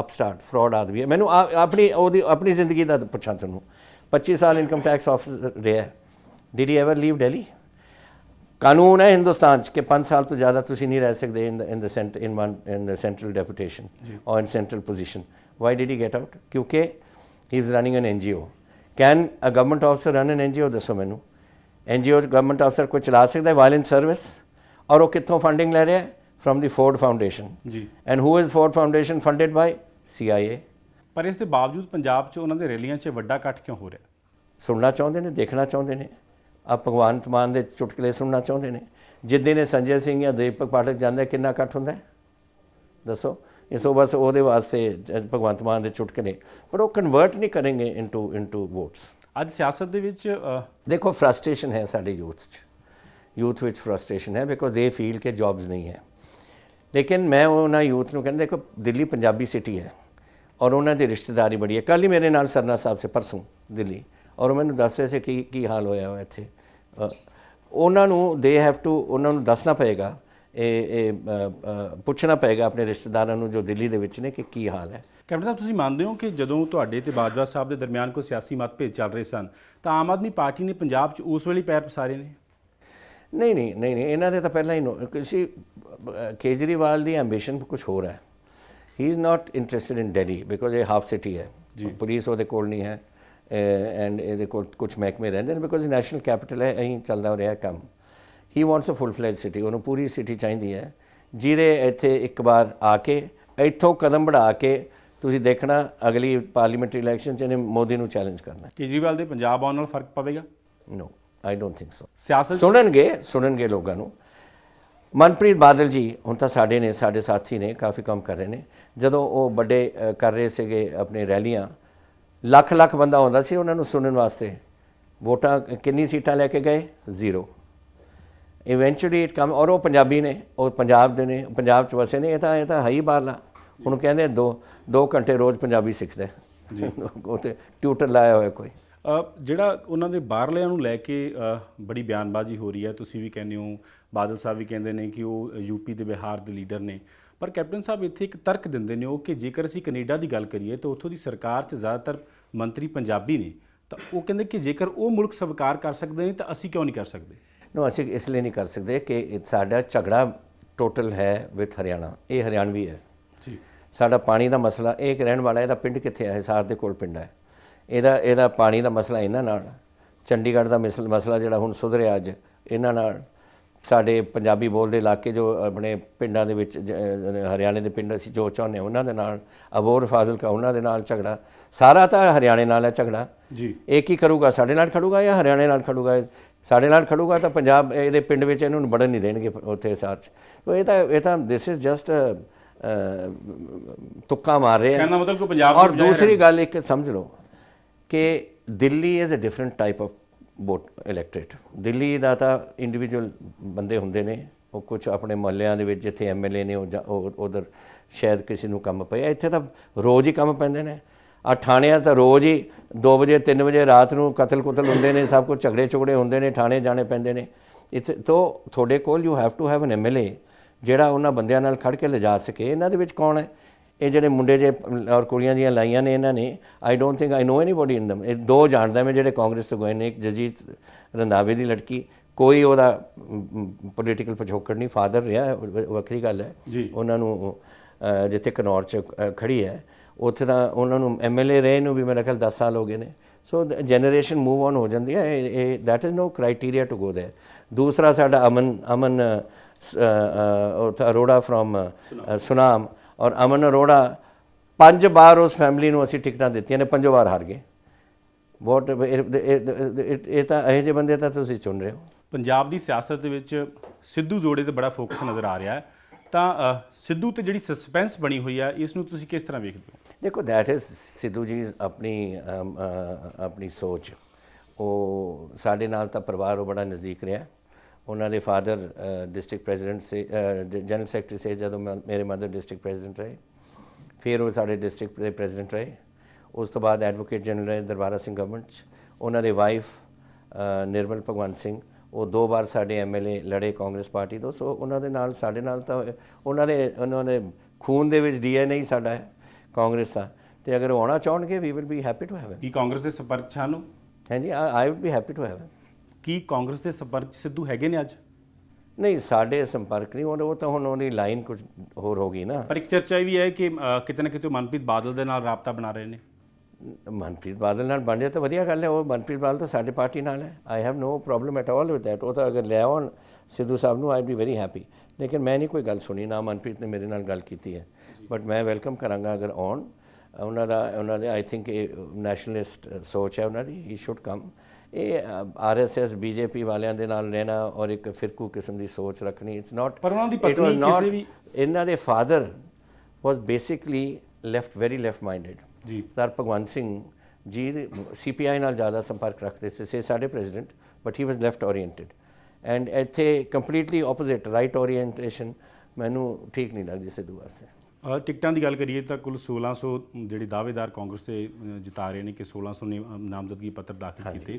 Speaker 2: upstart fraud ਆਦਮੀ ਹੈ। ਮੈਨੂੰ ਆਪਣੀ ਉਹਦੀ ਆਪਣੀ ਜ਼ਿੰਦਗੀ ਦਾ ਪੁੱਛਾਂ ਤੁਹਾਨੂੰ। 25 ਸਾਲ ਇਨਕਮ ਟੈਕਸ ਆਫਿਸਰ ਰਿਹਾ did he ever leave Delhi ਕਾਨੂੰਨ ਹੈ ਹਿੰਦੁਸਤਾਨ ਚ ਕਿ 5 ਸਾਲ ਤੋਂ ਜ਼ਿਆਦਾ ਤੁਸੀਂ ਨਹੀਂ ਰਹਿ ਸਕਦੇ in in the centre in one in the central deputation or in central position why did he get out ਕਿਉਂਕਿ he is running an NGO can a government officer run an NGO ਦੱਸੋ ਮੈਨੂੰ। NGO government ਅਫਸਰ ਕੋਈ ਚਲਾ ਸਕਦਾ ਹੈ? Violence service ਔਰ ਉਹ ਕਿੱਥੋਂ ਫੰਡਿੰਗ ਲੈ ਰਿਹਾ ਹੈ? From the Ford Foundation.
Speaker 1: ਜੀ।
Speaker 2: And who is Ford Foundation funded by? CIA.
Speaker 1: ਪਰ ਇਸ ਦੇ ਬਾਵਜੂਦ ਪੰਜਾਬ 'ਚ ਉਹਨਾਂ ਦੇ ਰੈਲੀਆਂ 'ਚ ਵੱਡਾ ਇਕੱਠ ਕਿਉਂ ਹੋ ਰਿਹਾ?
Speaker 2: ਸੁਣਨਾ ਚਾਹੁੰਦੇ ਨੇ ਦੇਖਣਾ ਚਾਹੁੰਦੇ ਨੇ। ਆ ਭਗਵੰਤ ਮਾਨ ਦੇ ਚੁਟਕਲੇ ਸੁਣਨਾ ਚਾਹੁੰਦੇ ਨੇ। ਜਿੱਦੇ ਨੇ ਸੰਜੇ ਸਿੰਘ ਜਾਂ ਦੀਪਕ ਪਾਠਕ ਜਾਂਦਾ ਕਿੰਨਾ ਇਕੱਠ ਹੁੰਦਾ ਹੈ? ਦੱਸੋ। ਇਸ ਬਸ ਉਹਦੇ ਵਾਸਤੇ ਭਗਵੰਤ ਮਾਨ ਦੇ ਚੁਟਕਲੇ। ਪਰ ਉਹ ਕਨਵਰਟ ਨਹੀਂ ਕਰਨਗੇ ਇਨਟੂ ਇਨਟੂ ਵੋਟਸ
Speaker 1: ਅੱਜ ਸਿਆਸਤ ਦੇ ਵਿੱਚ
Speaker 2: ਦੇਖੋ ਫਰਸਟ੍ਰੇਸ਼ਨ ਹੈ ਸਾਡੇ ਯੂਥ 'ਚ। ਯੂਥ ਵਿੱਚ ਫਰਸਟ੍ਰੇਸ਼ਨ ਹੈ ਬਿਕੋਜ਼ ਦੇ ਫੀਲ ਕਿ ਜੌਬਸ ਨਹੀਂ ਹੈ। ਲੇਕਿਨ ਮੈਂ ਉਹਨਾਂ ਯੂਥ ਨੂੰ ਕਹਿੰਦਾ, ਦੇਖੋ, ਦਿੱਲੀ ਪੰਜਾਬੀ ਸਿਟੀ ਹੈ ਔਰ ਉਹਨਾਂ ਦੀ ਰਿਸ਼ਤੇਦਾਰੀ ਬੜੀ ਹੈ। ਕੱਲ੍ਹ ਹੀ ਮੇਰੇ ਨਾਲ ਸਰਨਾ ਸਾਹਿਬ ਸੇ, ਪਰਸੋਂ ਦਿੱਲੀ। ਔਰ ਉਹ ਮੈਨੂੰ ਦੱਸ ਰਹੇ ਸੀ ਕੀ ਕੀ ਹਾਲ ਹੋਇਆ ਹੋਇਆ ਇੱਥੇ। ਉਹਨਾਂ ਨੂੰ ਦੇ ਹੈਵ ਟੂ ਉਹਨਾਂ ਨੂੰ ਦੱਸਣਾ ਪਏਗਾ। ਇਹ ਪੁੱਛਣਾ ਪਏਗਾ ਆਪਣੇ ਰਿਸ਼ਤੇਦਾਰਾਂ ਨੂੰ ਜੋ ਦਿੱਲੀ ਦੇ ਵਿੱਚ ਨੇ ਕਿ ਕੀ ਹਾਲ ਹੈ।
Speaker 1: ਕੈਪਟਨ ਸਾਹਿਬ ਤੁਸੀਂ ਮੰਨਦੇ ਹੋ ਕਿ ਜਦੋਂ ਤੁਹਾਡੇ ਤੇ ਬਾਜਵਾ ਸਾਹਿਬ ਦੇ ਦਰਮਿਆਨ ਕੋਈ ਸਿਆਸੀ ਮਤਭੇਦ ਚੱਲ ਰਹੇ ਸਨ ਤਾਂ ਆਮ ਆਦਮੀ ਪਾਰਟੀ ਨੇ ਪੰਜਾਬ 'ਚ ਉਸ ਵੇਲੇ ਪੈਰ ਪਸਾਰੇ ਨੇ?
Speaker 2: ਨਹੀਂ ਨਹੀਂ ਨਹੀਂ ਨਹੀਂ ਇਹਨਾਂ ਦੇ ਤਾਂ ਪਹਿਲਾਂ ਹੀ ਨੋ- ਕਿਸੇ ਕੇਜਰੀਵਾਲ ਦੀ ਐਂਬੀਸ਼ਨ ਕੁਝ ਹੋਰ ਹੈ। He is not interested in Delhi because ਇਹ ਹਾਫ ਸਿਟੀ ਹੈ। ਪੁਲਿਸ ਉਹਦੇ ਕੋਲ ਨਹੀਂ ਹੈ ਐਂਡ ਇਹਦੇ ਕੋਲ ਕੁਝ ਮਹਿਕਮੇ ਰਹਿੰਦੇ ਨੇ ਬਿਕੋਜ਼ ਨੈਸ਼ਨਲ ਕੈਪੀਟਲ ਹੈ ਅਹੀਂ ਚੱਲਦਾ ਰਿਹਾ ਕੰਮ। ਹੀ ਵਾਂਟਸ ਅ ਫੁੱਲ ਫਲੈਜ ਸਿਟੀ ਉਹਨੂੰ ਪੂਰੀ ਸਿਟੀ ਚਾਹੀਦੀ ਹੈ। ਜਿਹਦੇ ਇੱਥੇ ਇੱਕ ਵਾਰ ਆ ਕੇ ਇੱਥੋਂ ਕਦਮ बढ़ਾ ਕੇ ਤੁਸੀਂ ਦੇਖਣਾ ਅਗਲੀ ਪਾਰਲੀਮੈਂਟਰੀ ਇਲੈਕਸ਼ਨ 'ਚ ਇਹਨੇ ਮੋਦੀ ਨੂੰ ਚੈਲੰਜ ਕਰਨਾ।
Speaker 1: ਕੇਜਰੀਵਾਲ ਦੇ ਪੰਜਾਬ ਆਉਣ ਨਾਲ ਫ਼ਰਕ ਪਵੇਗਾ?
Speaker 2: ਨੋ ਆਈ ਡੋਨਟ ਥਿੰਕ ਸੋ
Speaker 1: ਸਿਆਸਤ
Speaker 2: ਸੁਣਨਗੇ ਸੁਣਨਗੇ ਲੋਕਾਂ ਨੂੰ। ਮਨਪ੍ਰੀਤ ਬਾਦਲ ਜੀ ਹੁਣ ਤਾਂ ਸਾਡੇ ਨੇ ਸਾਡੇ ਸਾਥੀ ਨੇ ਕਾਫੀ ਕੰਮ ਕਰ ਰਹੇ ਨੇ। ਜਦੋਂ ਉਹ ਵੱਡੇ ਕਰ ਰਹੇ ਸੀਗੇ ਆਪਣੇ ਰੈਲੀਆਂ ਲੱਖ ਲੱਖ ਬੰਦਾ ਆਉਂਦਾ ਸੀ ਉਹਨਾਂ ਨੂੰ ਸੁਣਨ ਵਾਸਤੇ। ਵੋਟਾਂ ਕਿੰਨੀ ਸੀਟਾਂ ਲੈ ਕੇ ਗਏ? ਜ਼ੀਰੋ ਇਵੈਂਚੁਅਲੀ ਇਟ ਕਮ ਔਰ ਉਹ ਪੰਜਾਬੀ ਨੇ ਉਹ ਪੰਜਾਬ ਦੇ ਨੇ ਪੰਜਾਬ ਚ ਵਸੇ ਨੇ ਇਹ ਤਾਂ ਇਹ ਤਾਂ ਹੈ ਹੀ ਬਾਹਰਲਾ। ਹੁਣ ਕਹਿੰਦੇ ਦੋ ਦੋ ਘੰਟੇ ਰੋਜ਼ ਪੰਜਾਬੀ ਸਿੱਖਦਾ ਜੀ। (laughs) ਉਹ ਤੇ ਟਿਊਟਰ ਲਾਇਆ ਹੋਇਆ ਕੋਈ।
Speaker 1: ਜਿਹੜਾ ਉਹਨਾਂ ਦੇ ਬਾਹਰਲਿਆਂ ਨੂੰ ਲੈ ਕੇ ਬੜੀ ਬਿਆਨਬਾਜ਼ੀ ਹੋ ਰਹੀ ਹੈ ਤੁਸੀਂ ਵੀ ਕਹਿੰਦੇ ਹੋ ਬਾਦਲ ਸਾਹਿਬ ਵੀ ਕਹਿੰਦੇ ਨੇ ਕਿ ਉਹ ਯੂਪੀ ਤੇ ਬਿਹਾਰ ਦੇ ਲੀਡਰ ਨੇ। ਪਰ ਕੈਪਟਨ ਸਾਹਿਬ ਇੱਥੇ ਇੱਕ ਤਰਕ ਦਿੰਦੇ ਨੇ ਉਹ ਕਿ ਜੇਕਰ ਅਸੀਂ ਕੈਨੇਡਾ ਦੀ ਗੱਲ ਕਰੀਏ ਤਾਂ ਉੱਥੋਂ ਦੀ ਸਰਕਾਰ 'ਚ ਜ਼ਿਆਦਾਤਰ ਮੰਤਰੀ ਪੰਜਾਬੀ ਨੇ। ਤਾਂ ਉਹ ਕਹਿੰਦੇ ਕਿ ਜੇਕਰ ਉਹ ਮੁਲਕ ਸਵੀਕਾਰ ਕਰ ਸਕਦੇ ਨੇ ਤਾਂ ਅਸੀਂ ਕਿਉਂ ਨਹੀਂ ਕਰ ਸਕਦੇ?
Speaker 2: ਨੋ ਅਸੀਂ ਇਸ ਲਈ ਨਹੀਂ ਕਰ ਸਕਦੇ ਕਿ ਸਾਡਾ ਝਗੜਾ ਟੋਟਲ ਹੈ ਵਿਦ ਹਰਿਆਣਾ। ਇਹ ਹਰਿਆਣਵੀ ਹੈ। ਸਾਡਾ ਪਾਣੀ ਦਾ ਮਸਲਾ ਇਹ ਇੱਕ ਰਹਿਣ ਵਾਲਾ ਇਹਦਾ ਪਿੰਡ ਕਿੱਥੇ ਹੈ ਹਿਸਾਰ ਦੇ ਕੋਲ ਪਿੰਡ ਹੈ ਇਹਦਾ ਇਹਦਾ ਪਾਣੀ ਦਾ ਮਸਲਾ ਇਹਨਾਂ ਨਾਲ। ਚੰਡੀਗੜ੍ਹ ਦਾ ਮਿਸਲ- ਮਸਲਾ ਜਿਹੜਾ ਹੁਣ ਸੁਧਰਿਆ ਅੱਜ ਇਹਨਾਂ ਨਾਲ। ਸਾਡੇ ਪੰਜਾਬੀ ਬੋਲਦੇ ਇਲਾਕੇ ਜੋ ਆਪਣੇ ਪਿੰਡਾਂ ਦੇ ਵਿੱਚ ਹਰਿਆਣੇ ਦੇ ਪਿੰਡ ਅਸੀਂ ਜੋ ਚਾਹੁੰਦੇ ਉਹਨਾਂ ਦੇ ਨਾਲ। ਅਬੋਰ ਫਾਜ਼ਿਲਕਾ ਉਹਨਾਂ ਦੇ ਨਾਲ ਝਗੜਾ। ਸਾਰਾ ਤਾਂ ਹਰਿਆਣੇ ਨਾਲ ਹੈ ਝਗੜਾ।
Speaker 1: ਜੀ।
Speaker 2: ਇਹ ਕੀ ਕਰੂਗਾ? ਸਾਡੇ ਨਾਲ ਖੜੂਗਾ ਜਾਂ ਹਰਿਆਣੇ ਨਾਲ ਖੜੂਗਾ? ਸਾਡੇ ਨਾਲ ਖੜੂਗਾ ਤਾਂ ਪੰਜਾਬ ਇਹਦੇ ਪਿੰਡ ਵਿੱਚ ਇਹਨੂੰ ਵੜਨ ਨਹੀਂ ਦੇਣਗੇ ਉੱਥੇ 'ਚ। ਤੋ ਇਹ ਤਾਂ ਇਹ ਤਾਂ ਦਿਸ ਇਜ਼ ਜਸਟ ਤੁੱਕਾ ਮਾਰ ਰਹੇ
Speaker 1: ਕਹਿਣ ਦਾ
Speaker 2: ਆ
Speaker 1: ਮਤਲਬ ਕਿ ਪੰਜਾਬ
Speaker 2: ਔਰ ਦੂਸਰੀ ਗੱਲ ਇੱਕ ਸਮਝ ਲਓ ਕਿ Delhi is a different type of vote electorate Delhi ਦਾ ਤਾਂ ਇੰਡੀਵਿਜੂਅਲ ਬੰਦੇ ਹੁੰਦੇ ਨੇ ਉਹ ਕੁਝ ਆਪਣੇ ਮੁਹੱਲਿਆਂ ਦੇ ਵਿੱਚ ਜਿੱਥੇ ਐਮਐਲਏ ਨੇ ਉਹ ਉਧਰ ਸ਼ਾਇਦ ਕਿਸੇ ਨੂੰ ਕੰਮ ਪਿਆ। ਇੱਥੇ ਤਾਂ ਰੋਜ਼ ਹੀ ਕੰਮ ਪੈਂਦੇ ਨੇ। ਆ ਥਾਣਿਆਂ ਤਾਂ ਰੋਜ਼ ਹੀ 2 ਵਜੇ 3 ਵਜੇ ਰਾਤ ਨੂੰ ਕਤਲ ਕੁਤਲ ਹੁੰਦੇ ਨੇ ਸਭ ਕੁਝ ਝਗੜੇ ਝੁਗੜੇ ਹੁੰਦੇ ਨੇ ਥਾਣੇ ਜਾਣੇ ਪੈਂਦੇ ਨੇ। ਇਟਸ ਤੋ ਤੁਹਾਡੇ ਕੋਲ you have to have an MLA ਜਿਹੜਾ ਉਹਨਾਂ ਬੰਦਿਆਂ ਨਾਲ ਖੜ ਕੇ ਲਿਜਾ ਸਕੇ ਇਹਨਾਂ ਦੇ ਵਿੱਚ ਕੌਣ ਹੈ? ਇਹ ਜਿਹੜੇ ਮੁੰਡੇ ਜੇ ਔਰ ਕੁੜੀਆਂ ਦੀਆਂ ਲਾਈਆਂ ਨੇ ਇਹਨਾਂ ਨੇ I don't think I know anybody in them ਇਹ ਦੋ ਜਾਣਦਾ ਮੈਂ ਜਿਹੜੇ ਕਾਂਗਰਸ ਤੋਂ ਗਏ ਨੇ ਇੱਕ ਜਜੀਤ ਰੰਧਾਵੇ ਦੀ ਲੜਕੀ ਕੋਈ ਉਹਦਾ ਪੋਲੀਟੀਕਲ ਪਿਛੋਕੜ ਨਹੀਂ ਫਾਦਰ ਰਿਹਾ ਵੱਖਰੀ ਗੱਲ ਹੈ। ਉਹਨਾਂ ਨੂੰ ਜਿੱਥੇ ਕਨੌਰ ਚ ਖੜੀ ਹੈ ਉੱਥੇ ਤਾਂ ਉਹਨਾਂ ਨੂੰ ਐਮਐਲਏ ਰਹੇ ਨੂੰ ਵੀ ਮੇਰੇ ਖਿਆਲ 10 ਸਾਲ ਹੋ ਗਏ ਨੇ। ਸੋ ਜਨਰੇਸ਼ਨ ਮੂਵ ਔਨ ਹੋ ਜਾਂਦੀ ਹੈ ਇਹ that is no criteria to go there ਦੂਸਰਾ ਸਾਡਾ ਅਮਨ ਅਮਨ ਅਰੋੜਾ ਫਰੋਮ ਸੁਨਾਮ ਔਰ ਅਮਨ ਅਰੋੜਾ ਪੰਜ ਵਾਰ ਉਸ ਫੈਮਿਲੀ ਨੂੰ ਅਸੀਂ ਟਿਕਟਾਂ ਦਿੱਤੀਆਂ ਨੇ ਪੰਜੋ ਵਾਰ ਹਾਰ ਗਏ। ਵੋਟ ਇਹ ਤਾਂ ਇਹੋ ਜਿਹੇ ਬੰਦੇ ਤਾਂ ਤੁਸੀਂ ਚੁਣ ਰਹੇ ਹੋ।
Speaker 1: ਪੰਜਾਬ ਦੀ ਸਿਆਸਤ ਦੇ ਵਿੱਚ ਸਿੱਧੂ ਜੋੜੇ ਤੇ ਬੜਾ ਫੋਕਸ ਨਜ਼ਰ ਆ ਰਿਹਾ ਹੈ। ਤਾਂ ਸਿੱਧੂ ਤੇ ਜਿਹੜੀ ਸਸਪੈਂਸ ਬਣੀ ਹੋਈ ਹੈ ਇਸ ਨੂੰ ਤੁਸੀਂ ਕਿਸ ਤਰ੍ਹਾਂ ਵੇਖਦੇ ਹੋ?
Speaker 2: ਦੇਖੋ ਦੈਟ ਇਜ਼ ਸਿੱਧੂ ਜੀ ਆਪਣੀ ਆਪਣੀ ਸੋਚ। ਉਹ ਸਾਡੇ ਨਾਲ ਤਾਂ ਪਰਿਵਾਰ ਉਹ ਬੜਾ ਨਜ਼ਦੀਕ ਰਿਹਾ। ਉਹਨਾਂ ਦੇ ਫਾਦਰ ਡਿਸਟ੍ਰਿਕਟ ਪ੍ਰੈਜ਼ੀਡੈਂਟ ਸੇ ਜਨਰਲ ਸੈਕਟਰੀ ਸੇ ਜਦੋਂ ਮੈਂ- ਮੇਰੇ ਮਦਰ ਡਿਸਟ੍ਰਿਕਟ ਪ੍ਰੈਜ਼ੀਡੈਂਟ ਰਹੇ। ਫਿਰ ਉਹ ਸਾਡੇ ਡਿਸਟ੍ਰਿਕਟ ਦੇ ਪ੍ਰੈਜ਼ੀਡੈਂਟ ਰਹੇ। ਉਸ ਤੋਂ ਬਾਅਦ ਐਡਵੋਕੇਟ ਜਨਰਲ ਰਹੇ ਦਰਬਾਰਾ ਸਿੰਘ ਗਵਰਨਮੈਂਟ 'ਚ। ਉਹਨਾਂ ਦੇ ਵਾਈਫ ਨਿਰਮਲ ਭਗਵੰਤ ਸਿੰਘ ਉਹ ਦੋ ਵਾਰ ਸਾਡੇ ਐਮਐਲਏ ਲੜੇ ਕਾਂਗਰਸ ਪਾਰਟੀ ਤੋਂ। ਸੋ ਉਹਨਾਂ ਦੇ ਨਾਲ ਸਾਡੇ ਨਾਲ ਤਾਂ ਉਹਨਾਂ ਦੇ ਉਹਨਾਂ ਦੇ ਖੂਨ ਦੇ ਵਿੱਚ ਡੀਐਨਏ ਹੀ ਸਾਡਾ ਹੈ ਕਾਂਗਰਸ ਦਾ। ਤੇ ਅਗਰ ਉਹ ਆਉਣਾ ਚਾਹਣਗੇ ਵੀ will be happy to have
Speaker 1: ਕੀ ਕਾਂਗਰਸ ਦੇ ਸੰਪਰਕ ਉਹ?
Speaker 2: ਹਾਂਜੀ I will be happy to have
Speaker 1: ਕੀ ਕਾਂਗਰਸ ਦੇ ਸੰਪਰਕ 'ਚ ਸਿੱਧੂ ਹੈਗੇ ਨੇ ਅੱਜ?
Speaker 2: ਨਹੀਂ ਸਾਡੇ ਸੰਪਰਕ ਨਹੀਂ ਉਹ ਤਾਂ ਹੁਣ ਉਹਦੀ ਲਾਈਨ ਕੁਝ ਹੋਰ ਹੋ ਗਈ ਨਾ।
Speaker 1: ਪਰ ਇੱਕ ਚਰਚਾ ਇਹ ਵੀ ਹੈ ਕਿ ਅ, ਕਿਤੇ ਨਾ ਕਿਤੇ ਉਹ ਮਨਪ੍ਰੀਤ ਬਾਦਲ ਦੇ ਨਾਲ ਰਾਬਤਾ ਬਣਾ ਰਹੇ ਨੇ।
Speaker 2: ਮਨਪ੍ਰੀਤ ਬਾਦਲ ਨਾਲ ਬਣ ਜਾਏ ਤਾਂ ਵਧੀਆ ਗੱਲ ਹੈ ਉਹ ਮਨਪ੍ਰੀਤ ਬਾਦਲ ਤਾਂ ਸਾਡੀ ਪਾਰਟੀ ਨਾਲ ਹੈ। I have no problem at all with that ਉਹ ਤਾਂ ਅਗਰ ਲੈ ਆਉਣ ਸਿੱਧੂ ਸਾਹਿਬ ਨੂੰ ਆਈ ਬੀ ਵੈਰੀ ਹੈਪੀ ਲੇਕਿਨ ਮੈਂ ਨਹੀਂ ਕੋਈ ਗੱਲ ਸੁਣੀ ਨਾ ਮਨਪ੍ਰੀਤ ਨੇ ਮੇਰੇ ਨਾਲ ਗੱਲ ਕੀਤੀ ਹੈ। ਬਟ ਮੈਂ ਵੈਲਕਮ ਕਰਾਂਗਾ ਅਗਰ ਆਉਣ। ਉਹਨਾਂ ਦਾ ਉਹਨਾਂ ਦੇ ਆਈ ਥਿੰਕ ਇਹ ਨੈਸ਼ਨਲਿਸਟ ਸੋਚ ਹੈ ਉਹਨਾਂ ਦੀ ਹੀ ਸ਼ੁੱਡ ਕਮ ਇਹ ਆਰਐਸਐਸ ਬੀਜੇਪੀ ਵਾਲਿਆਂ ਦੇ ਨਾਲ ਰਹਿਣਾ ਔਰ ਇੱਕ ਫਿਰਕੂ ਕਿਸਮ ਦੀ ਸੋਚ ਰੱਖਣੀ ਇਟਸ ਨਾਟ
Speaker 1: ਪਰ ਉਹਨਾਂ ਦੀ ਪਤਨੀ ਕਿਸੇ ਵੀ
Speaker 2: ਇਹਨਾਂ ਦੇ father was basically left very left minded
Speaker 1: ਜੀ
Speaker 2: ਸਰ ਭਗਵੰਤ ਸਿੰਘ ਜੀ ਸੀਪੀਆਈ ਨਾਲ ਜ਼ਿਆਦਾ ਸੰਪਰਕ ਰੱਖਦੇ ਸੀ ਸੇ ਸਾਡੇ president but he was left oriented and ਇੱਥੇ ਕੰਪਲੀਟਲੀ ਆਪੋਜ਼ਿਟ ਰਾਈਟ ਓਰੀਐਂਟੇਸ਼ਨ ਮੈਨੂੰ ਠੀਕ ਨਹੀਂ ਲੱਗਦੀ ਸਿੱਧੂ ਵਾਸਤੇ।
Speaker 1: ਟਿਕਟਾਂ ਦੀ ਗੱਲ ਕਰੀਏ ਤਾਂ ਕੁੱਲ 1600 ਜਿਹੜੇ ਦਾਅਵੇਦਾਰ ਕਾਂਗਰਸ ਦੇ ਜਿਤਾ ਰਹੇ ਨੇ ਕਿ 1600 ਨੇ ਅ, ਨਾਮਜ਼ਦਗੀ ਪੱਤਰ ਦਾਖਲ ਕੀਤੇ।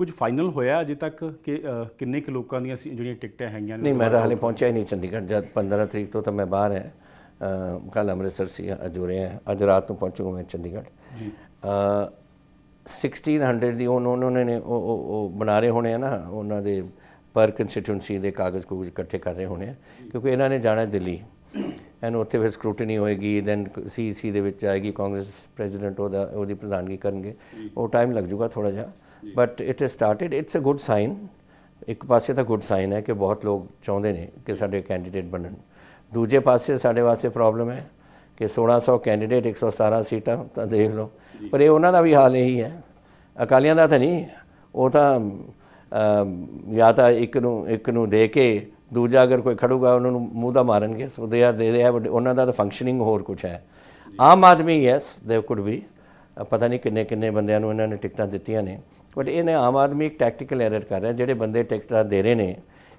Speaker 1: ਕੁਝ ਫਾਈਨਲ ਹੋਇਆ ਅਜੇ ਤੱਕ ਕਿ ਕਿੰਨੇ ਕੁ ਲੋਕਾਂ ਦੀਆਂ ਜਿਹੜੀਆਂ ਟਿਕਟਾਂ ਹੈਗੀਆਂ ਨੇ?
Speaker 2: ਨਹੀਂ ਮੈਂ ਤਾਂ ਹਾਲੇ ਪਹੁੰਚਿਆ ਹੀ ਨਹੀਂ ਚੰਡੀਗੜ੍ਹ। ਜਦ 15 ਤਰੀਕ ਤੋਂ ਤਾਂ ਮੈਂ ਬਾਹਰ ਹੈ। ਕੱਲ ਅੰਮ੍ਰਿਤਸਰ ਸੀ ਅੱਜ ਉਰੇ ਹੈ। ਅੱਜ ਰਾਤ ਨੂੰ ਪਹੁੰਚੂਗਾ ਮੈਂ ਚੰਡੀਗੜ੍ਹ।
Speaker 1: ਜੀ।
Speaker 2: ਅ, 1600 ਦੀ ਉਹ ਉਹਨਾਂ ਨੇ ਉਹ ਉਹ- ਬਣਾ ਰਹੇ ਹੋਣੇ ਆ ਨਾ ਉਹਨਾਂ ਦੇ ਪਰ ਕੰਸਟੀਟਿਊਂਸੀ ਦੇ ਕਾਗਜ਼ ਕੁਗਜ਼ ਇਕੱਠੇ ਕਰ ਰਹੇ ਹੋਣੇ ਆ। ਕਿਉਂਕਿ ਇਹਨਾਂ ਨੇ ਜਾਣਾ ਦਿੱਲੀ। ਐਨ ਉੱਥੇ ਫਿਰ ਸਕ੍ਰੂਟਨੀ ਹੋਏਗੀ ਦੈਨ ਸੀਸੀ ਦੇ ਵਿੱਚ ਆਏਗੀ ਕਾਂਗਰਸ ਪ੍ਰੈਜ਼ੀਡੈਂਟ ਉਹਦਾ ਉਹਦੀ ਪ੍ਰਧਾਨਗੀ ਕਰਨਗੇ। ਉਹ ਟਾਈਮ ਲੱਗ ਜਾਊਗਾ ਥੋੜਾ ਜਿਹਾ। But it is started it's a good sign ਇੱਕ ਪਾਸੇ ਤਾਂ ਗੁੱਡ ਸਾਈਨ ਹੈ ਕਿ ਬਹੁਤ ਲੋਕ ਚਾਹੁੰਦੇ ਨੇ ਕਿ ਸਾਡੇ ਕੈਂਡੀਡੇਟ ਬਣਨ। ਦੂਜੇ ਪਾਸੇ ਸਾਡੇ ਵਾਸਤੇ ਪ੍ਰੋਬਲਮ ਹੈ ਕਿ 1600 ਕੈਂਡੀਡੇਟ 117 ਸੀਟਾਂ ਤਾਂ ਦੇਖ ਲਓ। ਪਰ ਇਹ ਉਹਨਾਂ ਦਾ ਵੀ ਹਾਲ ਇਹੀ ਹੈ। ਅਕਾਲੀਆਂ ਦਾ ਤਾਂ ਨਹੀਂ। ਉਹ ਤਾਂ ਜਾਂ ਤਾਂ ਇੱਕ ਨੂੰ ਇੱਕ ਨੂੰ ਦੇ ਕੇ ਦੂਜਾ ਅਗਰ ਕੋਈ ਖੜੂਗਾ ਉਹਨਾਂ ਨੂੰ ਮੂੰਹ ਦਾ ਮਾਰਨਗੇ। ਸੋ ਦੇ ਆਰ ਦੇ ਦੇ ਹੈਵ ਉਹਨਾਂ ਦਾ ਤਾਂ ਫੰਕਸ਼ਨਿੰਗ ਹੋਰ ਕੁਝ ਹੈ। Aam Aadmi yes they could be ਪਤਾ ਨਹੀਂ ਕਿੰਨੇ ਕਿੰਨੇ ਬੰਦਿਆਂ ਨੂੰ ਇਹਨਾਂ ਨੇ ਟਿਕਟਾਂ ਦਿੱਤੀਆਂ ਨੇ। ਬਟ ਇਹਨੇ ਆਮ ਆਦਮੀ ਇੱਕ ਟੈਕਟੀਕਲ ਐਰਰ ਕਰ ਰਿਹਾ ਜਿਹੜੇ ਬੰਦੇ ਟਿਕਟਾਂ ਦੇ ਰਹੇ ਨੇ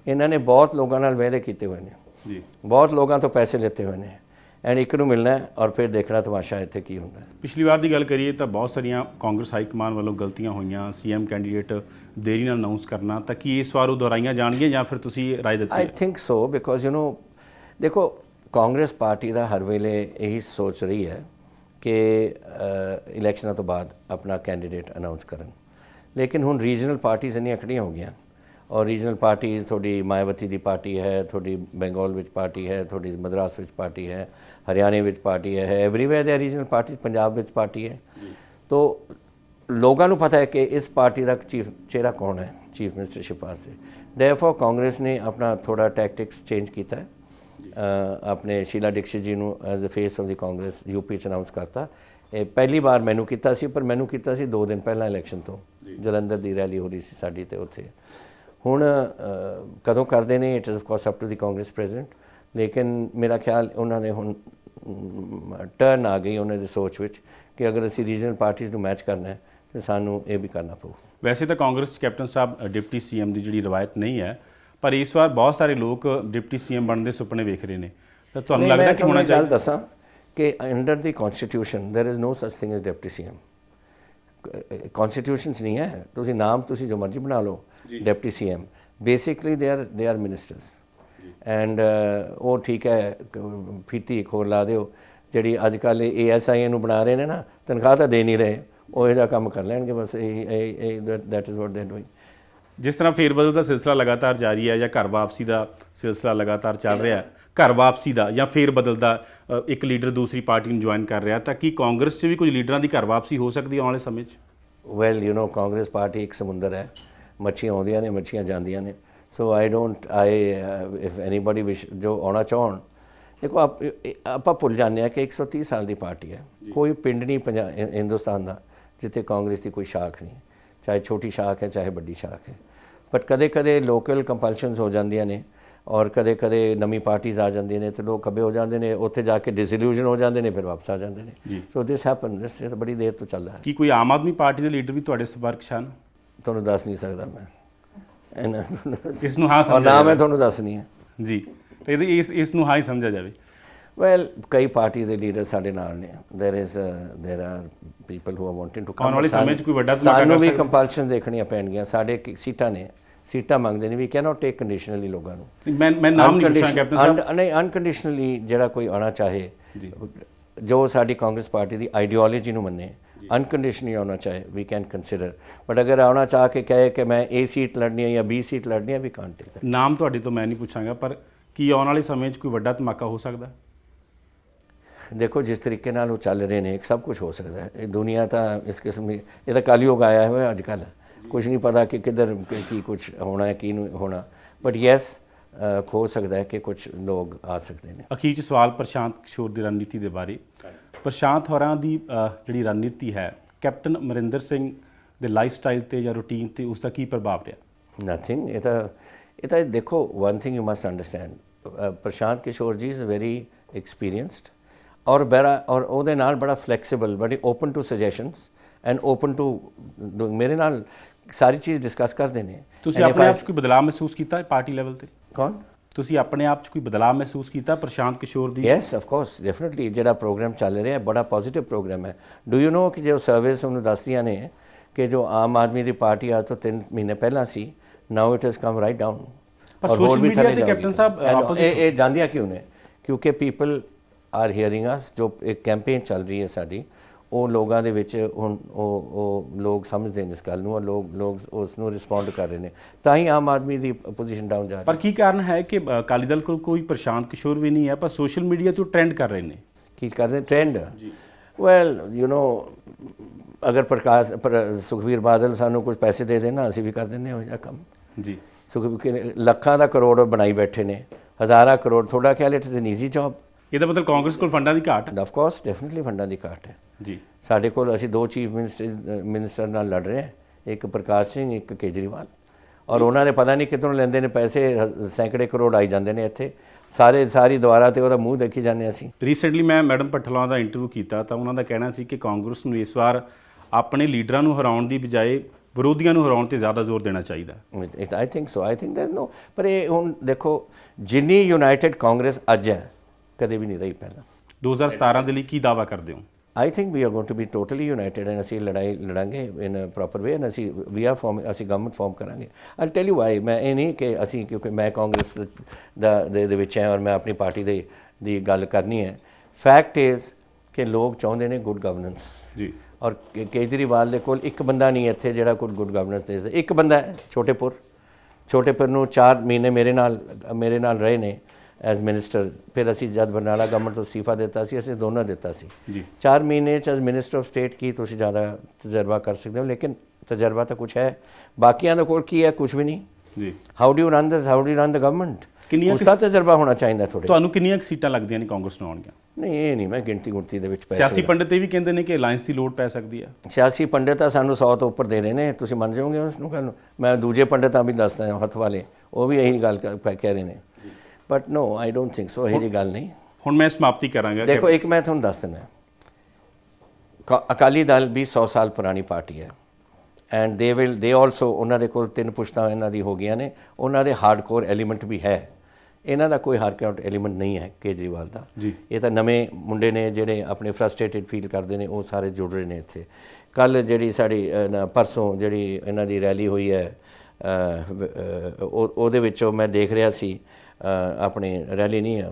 Speaker 2: ਇਹਨਾਂ ਨੇ ਬਹੁਤ ਲੋਕਾਂ ਨਾਲ ਵਾਅਦੇ ਕੀਤੇ ਹੋਏ ਨੇ।
Speaker 1: ਜੀ।
Speaker 2: ਬਹੁਤ ਲੋਕਾਂ ਤੋਂ ਪੈਸੇ ਲਿੱਤੇ ਹੋਏ ਨੇ। ਐਂਡ ਇੱਕ ਨੂੰ ਮਿਲਣਾ ਹੈ ਔਰ ਫਿਰ ਦੇਖਣਾ ਤਮਾਸ਼ਾ ਇੱਥੇ ਕੀ ਹੁੰਦਾ
Speaker 1: ਪਿਛਲੀ ਵਾਰ ਦੀ ਗੱਲ ਕਰੀਏ ਤਾਂ ਬਹੁਤ ਸਾਰੀਆਂ ਕਾਂਗਰਸ ਹਾਈ ਕਮਾਨ ਵੱਲੋਂ ਗਲਤੀਆਂ ਹੋਈਆਂ ਸੀਐਮ ਕੈਂਡੀਡੇਟ ਦੇਰੀ ਨਾਲ ਅਨਾਉਂਸ ਕਰਨਾ ਤਾਂ ਕੀ ਇਸ ਵਾਰ ਉਹ ਦੁਹਰਾਈਆਂ ਜਾਣਗੀਆਂ ਜਾਂ ਫਿਰ ਤੁਸੀਂ ਰਾਏ ਦਿੱਤੀ I
Speaker 2: think so because you know ਦੇਖੋ ਕਾਂਗਰਸ ਪਾਰਟੀ ਦਾ ਹਰ ਵੇਲੇ ਇਹੀ ਸੋਚ ਰਹੀ ਹੈ ਕਿ ਇਲੈਕਸ਼ਨਾਂ ਤੋਂ ਬਾਅਦ ਆਪਣਾ ਕੈਂਡੀਡੇਟ ਅਨਾਉਂਸ ਕਰਨ। ਲੇਕਿਨ ਹੁਣ ਰੀਜਨਲ ਪਾਰਟੀਆਂ ਇੰਨੀਆਂ ਖੜੀਆਂ ਹੋ ਗਈਆਂ। ਔਰ ਰੀਜਨਲ ਪਾਰਟੀਆਂ ਤੁਹਾਡੀ ਮਾਇਆਵਤੀ ਦੀ ਪਾਰਟੀ ਹੈ, ਤੁਹਾਡੀ ਬੰਗਾਲ ਵਿੱਚ ਪਾਰਟੀ ਹੈ, ਤੁਹਾਡੀ ਮਦਰਾਸ ਵਿੱਚ ਪਾਰਟੀ ਹੈ, ਹਰਿਆਣੇ ਵਿੱਚ ਪਾਰਟੀ ਹੈ ਐਵਰੀਵੇਅਰ ਦੇ ਰੀਜਨਲ ਪਾਰਟੀ ਪੰਜਾਬ ਵਿੱਚ ਪਾਰਟੀ ਹੈ। ਤੋ ਲੋਕਾਂ ਨੂੰ ਪਤਾ ਹੈ ਕਿ ਇਸ ਪਾਰਟੀ ਦਾ ਚੀਫ, ਚਿਹਰਾ ਕੌਣ ਹੈ? ਚੀਫ ਮਿਨਿਸਟਰਸ਼ਿਪ ਵਾਸਤੇ ਦੇਅਰਫੋਰ ਕਾਂਗਰਸ ਨੇ ਆਪਣਾ ਥੋੜਾ ਟੈਕਟਿਕਸ ਚੇਂਜ ਕੀਤਾ ਹੈ। ਆਪਣੇ ਸ਼ੀਲਾ ਦੀਕਸ਼ਿਤ ਜੀ ਨੂੰ as a face of the Congress UP ਚ ਅਨਾਉਂਸ ਕਰਤਾ। ਇਹ ਪਹਿਲੀ ਵਾਰ ਮੈਨੂੰ ਕੀਤਾ ਸੀ, ਪਰ ਮੈਨੂੰ ਕੀਤਾ ਸੀ 2 ਦਿਨ ਪਹਿਲਾਂ ਇਲੈਕਸ਼ਨ ਤੋਂ। ਜਲੰਧਰ ਦੀ ਰੈਲੀ ਹੋ ਰਹੀ ਸੀ ਸਾਡੀ ਤੇ ਉੱਥੇ ਹੁਣ ਅ, ਕਦੋਂ ਕਰਦੇ ਨੇ it is of course up to the Congress president ਲੇਕਿਨ ਮੇਰਾ ਖਿਆਲ ਉਹਨਾਂ ਦੇ ਹੁਣ ਟਰਨ ਆ ਗਈ ਉਹਨਾਂ ਦੀ ਸੋਚ ਵਿੱਚ ਕਿ ਅਗਰ ਅਸੀਂ ਰੀਜਨਲ ਪਾਰਟੀਆਂ ਨੂੰ ਮੈਚ ਕਰਨਾ ਹੈ ਤੇ ਸਾਨੂੰ ਇਹ ਵੀ ਕਰਨਾ ਪਊ
Speaker 1: ਵੈਸੇ ਤਾਂ ਕਾਂਗਰਸ 'ਚ ਕੈਪਟਨ ਸਾਹਿਬ ਅ, ਡਿਪਟੀ ਸੀਐਮ ਦੀ ਜਿਹੜੀ ਰਵਾਇਤ ਨਹੀਂ ਹੈ ਪਰ ਇਸ ਵਾਰ ਬਹੁਤ ਸਾਰੇ ਲੋਕ ਡਿਪਟੀ ਸੀਐਮ ਬਣਨ ਦੇ ਸੁਪਨੇ ਵੇਖ ਰਹੇ ਨੇ ਤਾਂ ਤੁਹਾਨੂੰ
Speaker 2: ਨਹੀਂ,
Speaker 1: ਲੱਗਦਾ
Speaker 2: ਮੈਂ
Speaker 1: ਕਿ ਹੋਣਾ
Speaker 2: ਤੁਹਾਨੂੰ ਇੱਕ ਗੱਲ
Speaker 1: ਚਾਹੀਦਾ
Speaker 2: ਦੱਸਾਂ ਕਿ under the constitution there is no such thing as deputy CM Constitution ਨਹੀਂ ਹੈ ਤੁਸੀਂ ਨਾਮ ਤੁਸੀਂ ਜੋ ਮਰਜ਼ੀ ਬਣਾ ਲਓ deputy CM basically they are they are ministers and ਉਹ ਠੀਕ ਹੈ ਫੀਤੀ ਇੱਕ ਹੋਰ ਲਾ ਦਿਓ ਜਿਹੜੀ ਅੱਜ ਕੱਲ ਏਐਸਆਈ ਨੂੰ ਬਣਾ ਰਹੇ ਨੇ ਨਾ ਤਨਖਾਹ ਤਾਂ ਦੇ ਨਹੀਂ ਰਹੇ ਉਹ ਇਹਦਾ ਕੰਮ ਕਰ ਲੈਣਗੇ ਬਸ ਇਹ that is what they doing
Speaker 1: ਜਿਸ ਤਰ੍ਹਾਂ ਫੇਰਬਦਲ ਦਾ ਸਿਲਸਿਲਾ ਲਗਾਤਾਰ ਜਾਰੀ ਹੈ ਜਾਂ ਘਰ ਵਾਪਸੀ ਦਾ ਸਿਲਸਿਲਾ ਲਗਾਤਾਰ ਚੱਲ ਰਿਹਾ ਹੈ ਘਰ ਵਾਪਸੀ ਦਾ ਜਾਂ ਫੇਰਬਦਲ ਦਾ ਅ, ਇੱਕ ਲੀਡਰ ਦੂਸਰੀ ਪਾਰਟੀ ਨੂੰ ਜੁਆਇਨ ਕਰ ਰਿਹਾ ਤਾਂ ਕੀ ਕਾਂਗਰਸ 'ਚ ਵੀ ਕੁਝ ਲੀਡਰਾਂ ਦੀ ਘਰ ਵਾਪਸੀ ਹੋ ਸਕਦੀ ਹੈ ਆਉਣ ਵਾਲੇ ਸਮੇਂ 'ਚ?
Speaker 2: Well you know Congress party ਇੱਕ ਸਮੁੰਦਰ ਹੈ ਮੱਛੀਆਂ ਆਉਂਦੀਆਂ ਨੇ ਮੱਛੀਆਂ ਜਾਂਦੀਆਂ ਨੇ so I don't I if anybody wish ਜੋ ਆਉਣਾ ਚਾਹਣ ਦੇਖੋ ਆਪ- ਇਹ- ਆਪਾਂ ਭੁੱਲ ਜਾਂਦੇ ਆ ਕਿ 130 ਸਾਲ ਦੀ ਪਾਰਟੀ ਹੈ ਕੋਈ ਪਿੰਡ ਨਹੀਂ ਪੰਜਾ ਹਿ- ਹਿੰਦੁਸਤਾਨ ਦਾ ਜਿੱਥੇ ਕਾਂਗਰਸ ਦੀ ਕੋਈ ਸ਼ਾਖ ਨਹੀਂ ਚਾਹੇ ਛੋਟੀ ਸ਼ਾਖ ਹੈ ਚਾਹੇ ਵੱਡੀ ਸ਼ਾਖ ਹੈ। ਬਟ ਕਦੇ-ਕਦੇ ਲੋਕਲ ਕੰਪਲਸ਼ਨਸ ਹੋ ਜਾਂਦੀਆਂ ਨੇ ਔਰ ਕਦੇ-ਕਦੇ ਨਵੀਂ ਪਾਰਟੀਆਂ ਆ ਜਾਂਦੀਆਂ ਨੇ ਤੇ ਲੋਕ ਖੱਬੇ ਹੋ ਜਾਂਦੇ ਨੇ ਉੱਥੇ ਜਾ ਕੇ ਡਿਸਇਲੂਜਨ ਹੋ ਜਾਂਦੇ ਨੇ ਫਿਰ ਵਾਪਸ ਆ ਜਾਂਦੇ ਨੇ ਸੋ ਦਿਸ ਹੈਪਨ ਦਿਸ ਇਹ ਤਾਂ ਬੜੀ ਦੇਰ ਤੋਂ ਚੱਲਦਾ ਹੈ
Speaker 1: ਕੀ ਕੋਈ ਆਮ ਆਦਮੀ ਪਾਰਟੀ ਦੇ ਲੀਡਰ ਵੀ ਤੁਹਾਡੇ ਸੰਪਰਕ 'ਚ ਹਨ
Speaker 2: ਤੁਹਾਨੂੰ ਦੱਸ ਨਹੀਂ ਸਕਦਾ ਮੈਂ ਇਹਨਾਂ
Speaker 1: ਇਸ ਨੂੰ ਹਾਂ
Speaker 2: ਔਰ
Speaker 1: ਸਮਝਿਆ
Speaker 2: ਨਾ ਮੈਂ ਤੁਹਾਨੂੰ ਦੱਸਣੀ ਹੈ
Speaker 1: ਜਾਵੇ। ਜੀ ਤੇ ਇਹਦੇ ਇਸ ਇਸ ਨੂੰ ਹਾਂ ਹੀ ਸਮਝਿਆ ਜਾਵੇ
Speaker 2: ਵੈਲ ਕਈ ਪਾਰਟੀ ਦੇ ਲੀਡਰ ਸਾਡੇ ਨਾਲ ਨੇ there is there are people who are wanting to
Speaker 1: ਆਉਣ ਵਾਲੇ ਸਮੇਂ 'ਚ ਕੋਈ ਵੱਡਾ ਧਮਾਕਾ
Speaker 2: ਸਾਨੂੰ
Speaker 1: ਕਰ
Speaker 2: ਵੀ
Speaker 1: ਸਕਦਾ?
Speaker 2: ਕੰਪਲਸ਼ਨ ਦੇਖਣੀਆਂ ਪੈਣਗੀਆਂ ਸਾਡੇ ਕੀ- ਸੀਟਾਂ ਨੇ ਸੀਟਾਂ ਮੰਗਦੇ ਨੇ ਵੀ ਕੈਨੋਟ ਟੇਕ ਕੰਡੀਸ਼ਨਲੀ ਲੋਕਾਂ ਨੂੰ।
Speaker 1: ਮੈਂ ਮੈਂ ਨਾਮ ਨਹੀਂ ਪੁੱਛਾਂ ਕੈਪਟਨ ਸਾਹਿਬ।
Speaker 2: ਨਹੀਂ ਅਨਕੰਡੀਸ਼ਨਲੀ ਜਿਹੜਾ ਕੋਈ ਆਉਣਾ ਚਾਹੇ
Speaker 1: ਜੀ।
Speaker 2: ਸਾਡੀ ਕਾਂਗਰਸ ਪਾਰਟੀ ਦੀ ਆਈਡੀਓਲੋਜੀ ਨੂੰ ਮੰਨੇ ਅਨਕੰਡੀਸ਼ਨਲੀ ਆਉਣਾ ਚਾਹੇ ਵੀ ਕੈਨ ਕੰਸੀਡਰ ਬਟ ਅਗਰ ਆਉਣਾ ਚਾਹ ਕੇ ਕਹੇ ਕਿ ਮੈਂ ਏ ਸੀਟ ਲੜਨੀ ਹੈ ਜਾਂ ਬੀ ਸੀਟ ਲੜਨੀ ਹੈ ਵੀ ਕਾਂਟ ਟੇਕ
Speaker 1: ਨਾਮ ਤੁਹਾਡੇ ਤੋਂ ਮੈਂ ਨਹੀਂ ਪੁੱਛਾਂਗਾ ਪਰ ਕੀ ਆਉਣ ਵਾਲੇ ਸਮੇਂ 'ਚ ਕੋਈ ਵੱਡਾ ਧਮਾਕਾ ਹੋ ਸਕਦਾ?
Speaker 2: ਦੇਖੋ ਜਿਸ ਤਰੀਕੇ ਨਾਲ ਉਹ ਚੱਲ ਰਹੇ ਨੇ ਸਭ ਕੁਝ ਹੋ ਸਕਦਾ ਹੈ। ਇਹ ਦੁਨੀਆ ਤਾਂ ਇਸ ਕਿਸਮ ਦੀ ਇਹ ਤਾਂ ਕਲਯੁਗ ਆਇਆ ਹੋਇਆ ਅੱਜ ਕੱਲ ਕੁਝ ਨਹੀਂ ਪਤਾ ਕਿ ਕਿੱਧਰ ਕੀ- ਕੁਝ ਹੋਣਾ ਹੈ ਕੀ ਨਹੀਂ ਹੋਣਾ। ਬਟ ਯੈਸ ਹੋ ਸਕਦਾ ਹੈ ਕਿ ਕੁਝ ਲੋਕ ਆ ਸਕਦੇ ਨੇ।
Speaker 1: ਅਖੀਰ 'ਚ ਸਵਾਲ ਪ੍ਰਸ਼ਾਂਤ ਕਿਸ਼ੋਰ ਦੀ ਰਣਨੀਤੀ ਦੇ ਬਾਰੇ। ਪ੍ਰਸ਼ਾਂਤ ਹੋਰਾਂ ਦੀ ਜਿਹੜੀ ਰਣਨੀਤੀ ਹੈ ਕੈਪਟਨ ਅਮਰਿੰਦਰ ਸਿੰਘ ਦੇ ਲਾਈਫ ਸਟਾਈਲ ਤੇ ਜਾਂ ਰੂਟੀਨ ਤੇ ਉਸ ਦਾ ਕੀ ਪ੍ਰਭਾਵ ਰਿਹਾ?
Speaker 2: ਨਥਿੰਗ ਇਹ ਤਾਂ ਇਹ ਤਾਂ ਦੇਖੋ one thing you must understand Prashant Kishor ji is very experienced ਔਰ ਬੜਾ ਔਰ ਉਹਦੇ ਨਾਲ ਬੜਾ ਫਲੈਕਸੀਬਲ ਬੜੀ open to suggestions and open to ਮੇਰੇ ਨਾਲ ਸਾਰੀ ਚੀਜ਼ ਡਿਸਕਸ ਕਰਦੇ ਨੇ।
Speaker 1: ਤੁਸੀਂ ਆਪਣੇ ਆਪ 'ਚ ਕੋਈ ਬਦਲਾਅ ਮਹਿਸੂਸ ਕੀਤਾ ਹੈ ਪਾਰਟੀ ਲੈਵਲ ਤੇ?
Speaker 2: ਕੌਣ?
Speaker 1: ਤੁਸੀਂ ਆਪਣੇ ਆਪ 'ਚ ਕੋਈ ਬਦਲਾਅ ਮਹਿਸੂਸ ਕੀਤਾ ਪ੍ਰਸ਼ਾਂਤ ਕਿਸ਼ੋਰ ਦੀ?
Speaker 2: ਯੈਸ ਆਫ ਕੋਰਸ ਡੈਫੀਨਿਟਲੀ ਜਿਹੜਾ ਪ੍ਰੋਗਰਾਮ ਚੱਲ ਰਿਹਾ ਹੈ ਬੜਾ ਪੋਜ਼ਿਟਿਵ ਪ੍ਰੋਗਰਾਮ ਹੈ। ਡੂ ਯੂ ਨੋ ਕਿ ਜੋ ਸਰਵੇਸ ਉਹਨੂੰ ਦੱਸਦੀਆਂ ਨੇ ਕਿ ਜੋ ਆਮ ਆਦਮੀ ਦੀ ਪਾਰਟੀ ਆ ਤੋਂ 3 ਮਹੀਨੇ ਪਹਿਲਾਂ ਸੀ now it has come right down
Speaker 1: ਪਰ social media ਤੇ ਕੈਪਟਨ ਸਾਹਿਬ,
Speaker 2: ਇਹ ਜਾਂਦੀਆਂ ਕਿਉਂ ਨੇ? ਕਿਉਂਕਿ ਪੀਪਲ ਆਰ ਹੀਅਰਿੰਗ ਅਸ ਜੋ ਇੱਕ ਕੈਂਪੇਨ ਚੱਲ ਰਹੀ ਹੈ ਸਾਡੀ ਉਹ ਲੋਕਾਂ ਦੇ ਵਿੱਚ ਹੁਣ ਉਹ ਉਹ ਲੋਕ ਸਮਝਦੇ ਨੇ ਇਸ ਗੱਲ ਨੂੰ ਔਰ ਲੋਕ ਲੋਕ ਉਸ ਨੂੰ ਰਿਸਪੌਂਡ ਕਰ ਰਹੇ ਨੇ। ਤਾਂ ਹੀ ਆਮ ਆਦਮੀ ਦੀ ਪੋਜੀਸ਼ਨ ਡਾਊਨ ਜਾ ਰਹੀ ਹੈ।
Speaker 1: ਪਰ ਕੀ ਕਾਰਨ ਹੈ ਕਿ ਅਕਾਲੀ ਦਲ ਕੋਲ ਕੋਈ ਪ੍ਰਸ਼ਾਂਤ ਕਿਸ਼ੋਰ ਵੀ ਨਹੀਂ ਹੈ ਪਰ ਸੋਸ਼ਲ ਮੀਡੀਆ ਤੇ ਟ੍ਰੈਂਡ ਕਰ ਰਹੇ ਨੇ?
Speaker 2: ਕੀ ਕਰਦੇ ਟ੍ਰੈਂਡ ਵੈਲ ਯੂ نو ਅਗਰ ਪ੍ਰਕਾਸ਼ ਪਰ ਸੁਖਵੀਰ ਬਾਦਲ ਸਾਨੂੰ ਕੁਝ ਪੈਸੇ ਦੇ ਦੇਣਾ ਅਸੀਂ ਵੀ ਕਰ ਦਿੰਦੇ ਹਾਂ ਜਿਹਾ ਕੰਮ।
Speaker 1: ਜੀ।
Speaker 2: ਸੁਖਵੀਰ ਲੱਖਾਂ ਦਾ ਕਰੋੜ ਬਣਾਈ ਬੈਠੇ ਨੇ। ਹਜ਼ਾਰਾਂ ਕਰੋੜ ਥੋੜਾ ਖਿਆਲ it is an easy job
Speaker 1: ਇਹਦਾ ਮਤਲਬ ਕਾਂਗਰਸ ਕੋਲ ਫੰਡਾਂ ਦੀ ਘਾਟ? ਹੈ
Speaker 2: ਆਫ ਕੋਰਸ ਡੈਫੀਨਿਟਲੀ ਫੰਡਾਂ ਦੀ ਘਾਟ ਹੈ।
Speaker 1: ਜੀ।
Speaker 2: ਸਾਡੇ ਕੋਲ ਅਸੀਂ ਦੋ ਚੀਫ ਮਿਨਿਸਟਰ ਮਿਨਿਸਟਰ ਨਾਲ ਲੜ ਰਹੇ ਹਾਂ। ਇੱਕ ਪ੍ਰਕਾਸ਼ ਸਿੰਘ ਇੱਕ ਕੇਜਰੀਵਾਲ। ਔਰ ਉਹਨਾਂ ਦੇ ਪਤਾ ਨਹੀਂ ਕਿੱਥੋਂ ਲੈਂਦੇ ਨੇ ਪੈਸੇ ਸੈਂਕੜੇ ਕਰੋੜ ਆਈ ਜਾਂਦੇ ਨੇ ਇੱਥੇ। ਸਾਰੇ ਸਾਰੀ ਦੁਆਰਾ ਤੇ ਉਹਦਾ ਮੂੰਹ ਦੇਖੀ ਜਾਂਦੇ ਅਸੀਂ।
Speaker 1: ਰੀਸੈਂਟਲੀ ਮੈਂ ਮੈਡਮ ਪਟਲਾ ਦਾ ਇੰਟਰਵਿਊ ਕੀਤਾ ਤਾਂ ਉਹਨਾਂ ਦਾ ਕਹਿਣਾ ਸੀ ਕਿ ਕਾਂਗਰਸ ਨੂੰ ਇਸ ਵਾਰ ਆਪਣੇ ਲੀਡਰਾਂ ਨੂੰ ਹਰਾਉਣ ਦੀ ਬਜਾਏ ਵਿਰੋਧੀਆਂ ਨੂੰ ਹਰਾਉਣ ਤੇ ਜ਼ਿਆਦਾ ਜ਼ੋਰ ਦੇਣਾ ਚਾਹੀਦਾ।
Speaker 2: ਆਈ ਥਿੰਕ ਸੋ ਆਈ ਥਿੰਕ ਦੇਰ ਨੋ ਪਰ ਇਹ ਹੁਣ ਦੇਖੋ ਜਿੰਨੀ ਯੂਨਾਈਟਿਡ ਕਾਂਗਰਸ ਅੱਜ ਹੈ ਕਦੇ ਵੀ ਨਹੀਂ ਰਹੀ ਪਹਿਲਾਂ।
Speaker 1: 2017 ਦੇ ਲਈ ਕੀ ਦਾਵਾ ਕਰਦੇ ਹੋ?
Speaker 2: I think we are going to be totally united and ਅਸੀਂ ਲੜਾਈ ਲੜਾਂਗੇ in a proper way and ਅਸੀਂ ਵੀ ਆਰ ਫਾਰਮ ਅਸੀਂ ਗਵਰਨਮੈਂਟ ਫਾਰਮ ਕਰਾਂਗੇ। ਆਈ ਟੈਲ ਯੂ ਵਾਈ ਮੈਂ ਇਹ ਨਹੀਂ ਕਿ ਅਸੀਂ ਕਿਉਂਕਿ ਮੈਂ ਕਾਂਗਰਸ ਦਾ ਦੇ ਵਿੱਚ ਹਾਂ ਔਰ ਮੈਂ ਆਪਣੀ ਪਾਰਟੀ ਦੇ ਦੀ ਗੱਲ ਕਰਨੀ ਹੈ। ਫੈਕਟ ਇਜ਼ ਕਿ ਲੋਕ ਚਾਹੁੰਦੇ ਨੇ ਗੁੱਡ ਗਵਰਨੈਂਸ
Speaker 1: ਜੀ।
Speaker 2: ਔਰ ਕੇਜਰੀਵਾਲ ਦੇ ਕੋਲ ਇੱਕ ਬੰਦਾ ਨਹੀਂ ਇੱਥੇ ਜਿਹੜਾ ਕੋਈ ਗੁੱਡ ਗਵਰਨੈਂਸ ਦੇ ਇੱਕ ਬੰਦਾ ਹੈ ਛੋਟੇਪੁਰ। ਛੋਟੇਪੁਰ ਨੂੰ 4 ਮਹੀਨੇ ਮੇਰੇ ਨਾਲ ਮੇਰੇ ਨਾਲ ਰਹੇ ਨੇ। ਐਜ਼ ਮਿਨਿਸਟਰ ਫਿਰ ਅਸੀਂ ਜਦ ਬਰਨਾਲਾ ਗਵਰਨਮੈਂਟ ਤੋਂ ਅਸਤੀਫਾ ਦਿੱਤਾ ਸੀ ਅਸੀਂ ਦੋਨੋਂ ਦਿੱਤਾ ਸੀ।
Speaker 1: ਜੀ।
Speaker 2: 4 ਮਹੀਨੇ ਚ ਐਜ਼ ਮਿਨਿਸਟਰ ਆਫ ਸਟੇਟ ਕੀ ਤੁਸੀਂ ਜ਼ਿਆਦਾ ਤਜਰਬਾ ਕਰ ਸਕਦੇ ਹੋ? ਲੇਕਿਨ ਤਜਰਬਾ ਤਾਂ ਕੁਝ ਹੈ। ਬਾਕੀਆਂ ਦੇ ਕੋਲ ਕੀ ਹੈ? ਕੁਝ ਵੀ ਨਹੀਂ।
Speaker 1: ਜੀ।
Speaker 2: How do run this how do run the government
Speaker 1: ਕਿੰਨੀਆਂ
Speaker 2: ਉਸ ਦਾ ਤਜਰਬਾ ਹੋਣਾ ਚਾਹੀਦਾ ਥੋੜੇ
Speaker 1: ਤੁਹਾਨੂੰ ਕਿੰਨੀਆਂ ਕੁ ਸੀਟਾਂ ਲੱਗਦੀਆਂ ਨੇ ਕਾਂਗਰਸ ਨੂੰ ਆਉਣਗੀਆਂ
Speaker 2: ਨਹੀਂ ਇਹ ਨਹੀਂ ਮੈਂ ਗਿਣਤੀ ਗੁਣਤੀ ਦੇ ਵਿੱਚ ਪੈ
Speaker 1: ਸਿਆਸੀ ਪੰਡਿਤ ਇਹ ਵੀ ਕਹਿੰਦੇ ਨੇ ਕਿ ਅਲਾਈਅੰਸ ਦੀ ਲੋੜ ਪੈ ਸਕਦੀ ਹੈ
Speaker 2: ਸਿਆਸੀ ਪੰਡਿਤ ਤਾਂ ਸਾਨੂੰ 100 ਤੋਂ ਉੱਪਰ ਦੇ ਰਹੇ ਨੇ। ਤੁਸੀਂ ਮੰਨ ਜਾਓਗੇ ਉਸ ਨੂੰ ਮੈਂ ਦੂਜੇ ਪੰਡਿਤਾਂ ਵੀ ਦੱਸਦਾ ਹਾਂ ਹੱਥ ਵਾਲੇ। ਉਹ ਵੀ ਇਹੀ ਗੱਲ ਕਹਿ ਰਹੇ ਨੇ। But no I don't think so ਇਹ ਜੀ ਗੱਲ ਨਹੀਂ।
Speaker 1: ਹੁਣ ਮੈਂ ਸਮਾਪਤੀ ਕਰਾਂਗਾ
Speaker 2: ਦੇਖੋ ਇੱਕ ਮੈਂ ਤੁਹਾਨੂੰ ਦੱਸ ਦਿੰਦਾ। ਅਕਾਲੀ ਦਲ ਵੀ 100 ਸਾਲ ਪੁਰਾਣੀ ਪਾਰਟੀ ਹੈ। ਐਂਡ ਦੇ ਵਿਲ ਦੇ ਆਲਸੋ ਉਹਨਾਂ ਦੇ ਕੋਲ ਤਿੰਨ ਪੁਸ਼ਤਾਂ ਇਹਨਾਂ ਦੀ ਹੋ ਗਈਆਂ ਨੇ। ਉਹਨਾਂ ਦੇ ਹਾਰਡਕੋਰ ਐਲੀਮੈਂਟ ਵੀ ਹੈ। ਇਹਨਾਂ ਦਾ ਕੋਈ ਹਾਰਡਕੋਰ ਐਲੀਮੈਂਟ ਨਹੀਂ ਹੈ ਕੇਜਰੀਵਾਲ ਦਾ। ਇਹ ਤਾਂ ਨਵੇਂ ਮੁੰਡੇ ਨੇ ਜਿਹੜੇ ਆਪਣੇ ਫਰਸਟ੍ਰੇਟਡ ਫੀਲ ਕਰਦੇ ਨੇ ਉਹ ਸਾਰੇ ਜੁੜ ਰਹੇ ਨੇ ਇੱਥੇ। ਕੱਲ ਜਿਹੜੀ ਸਾਡੀ ਪਰਸੋਂ ਜਿਹੜੀ ਇਹਨਾਂ ਦੀ ਰੈਲੀ ਹੋਈ ਹੈ ਉਹ- ਉਹਦੇ ਵਿੱਚੋਂ ਮੈਂ ਦੇਖ ਰਿਹਾ ਸੀ ਆਪਣੇ ਰੈਲੀ ਨਹੀਂ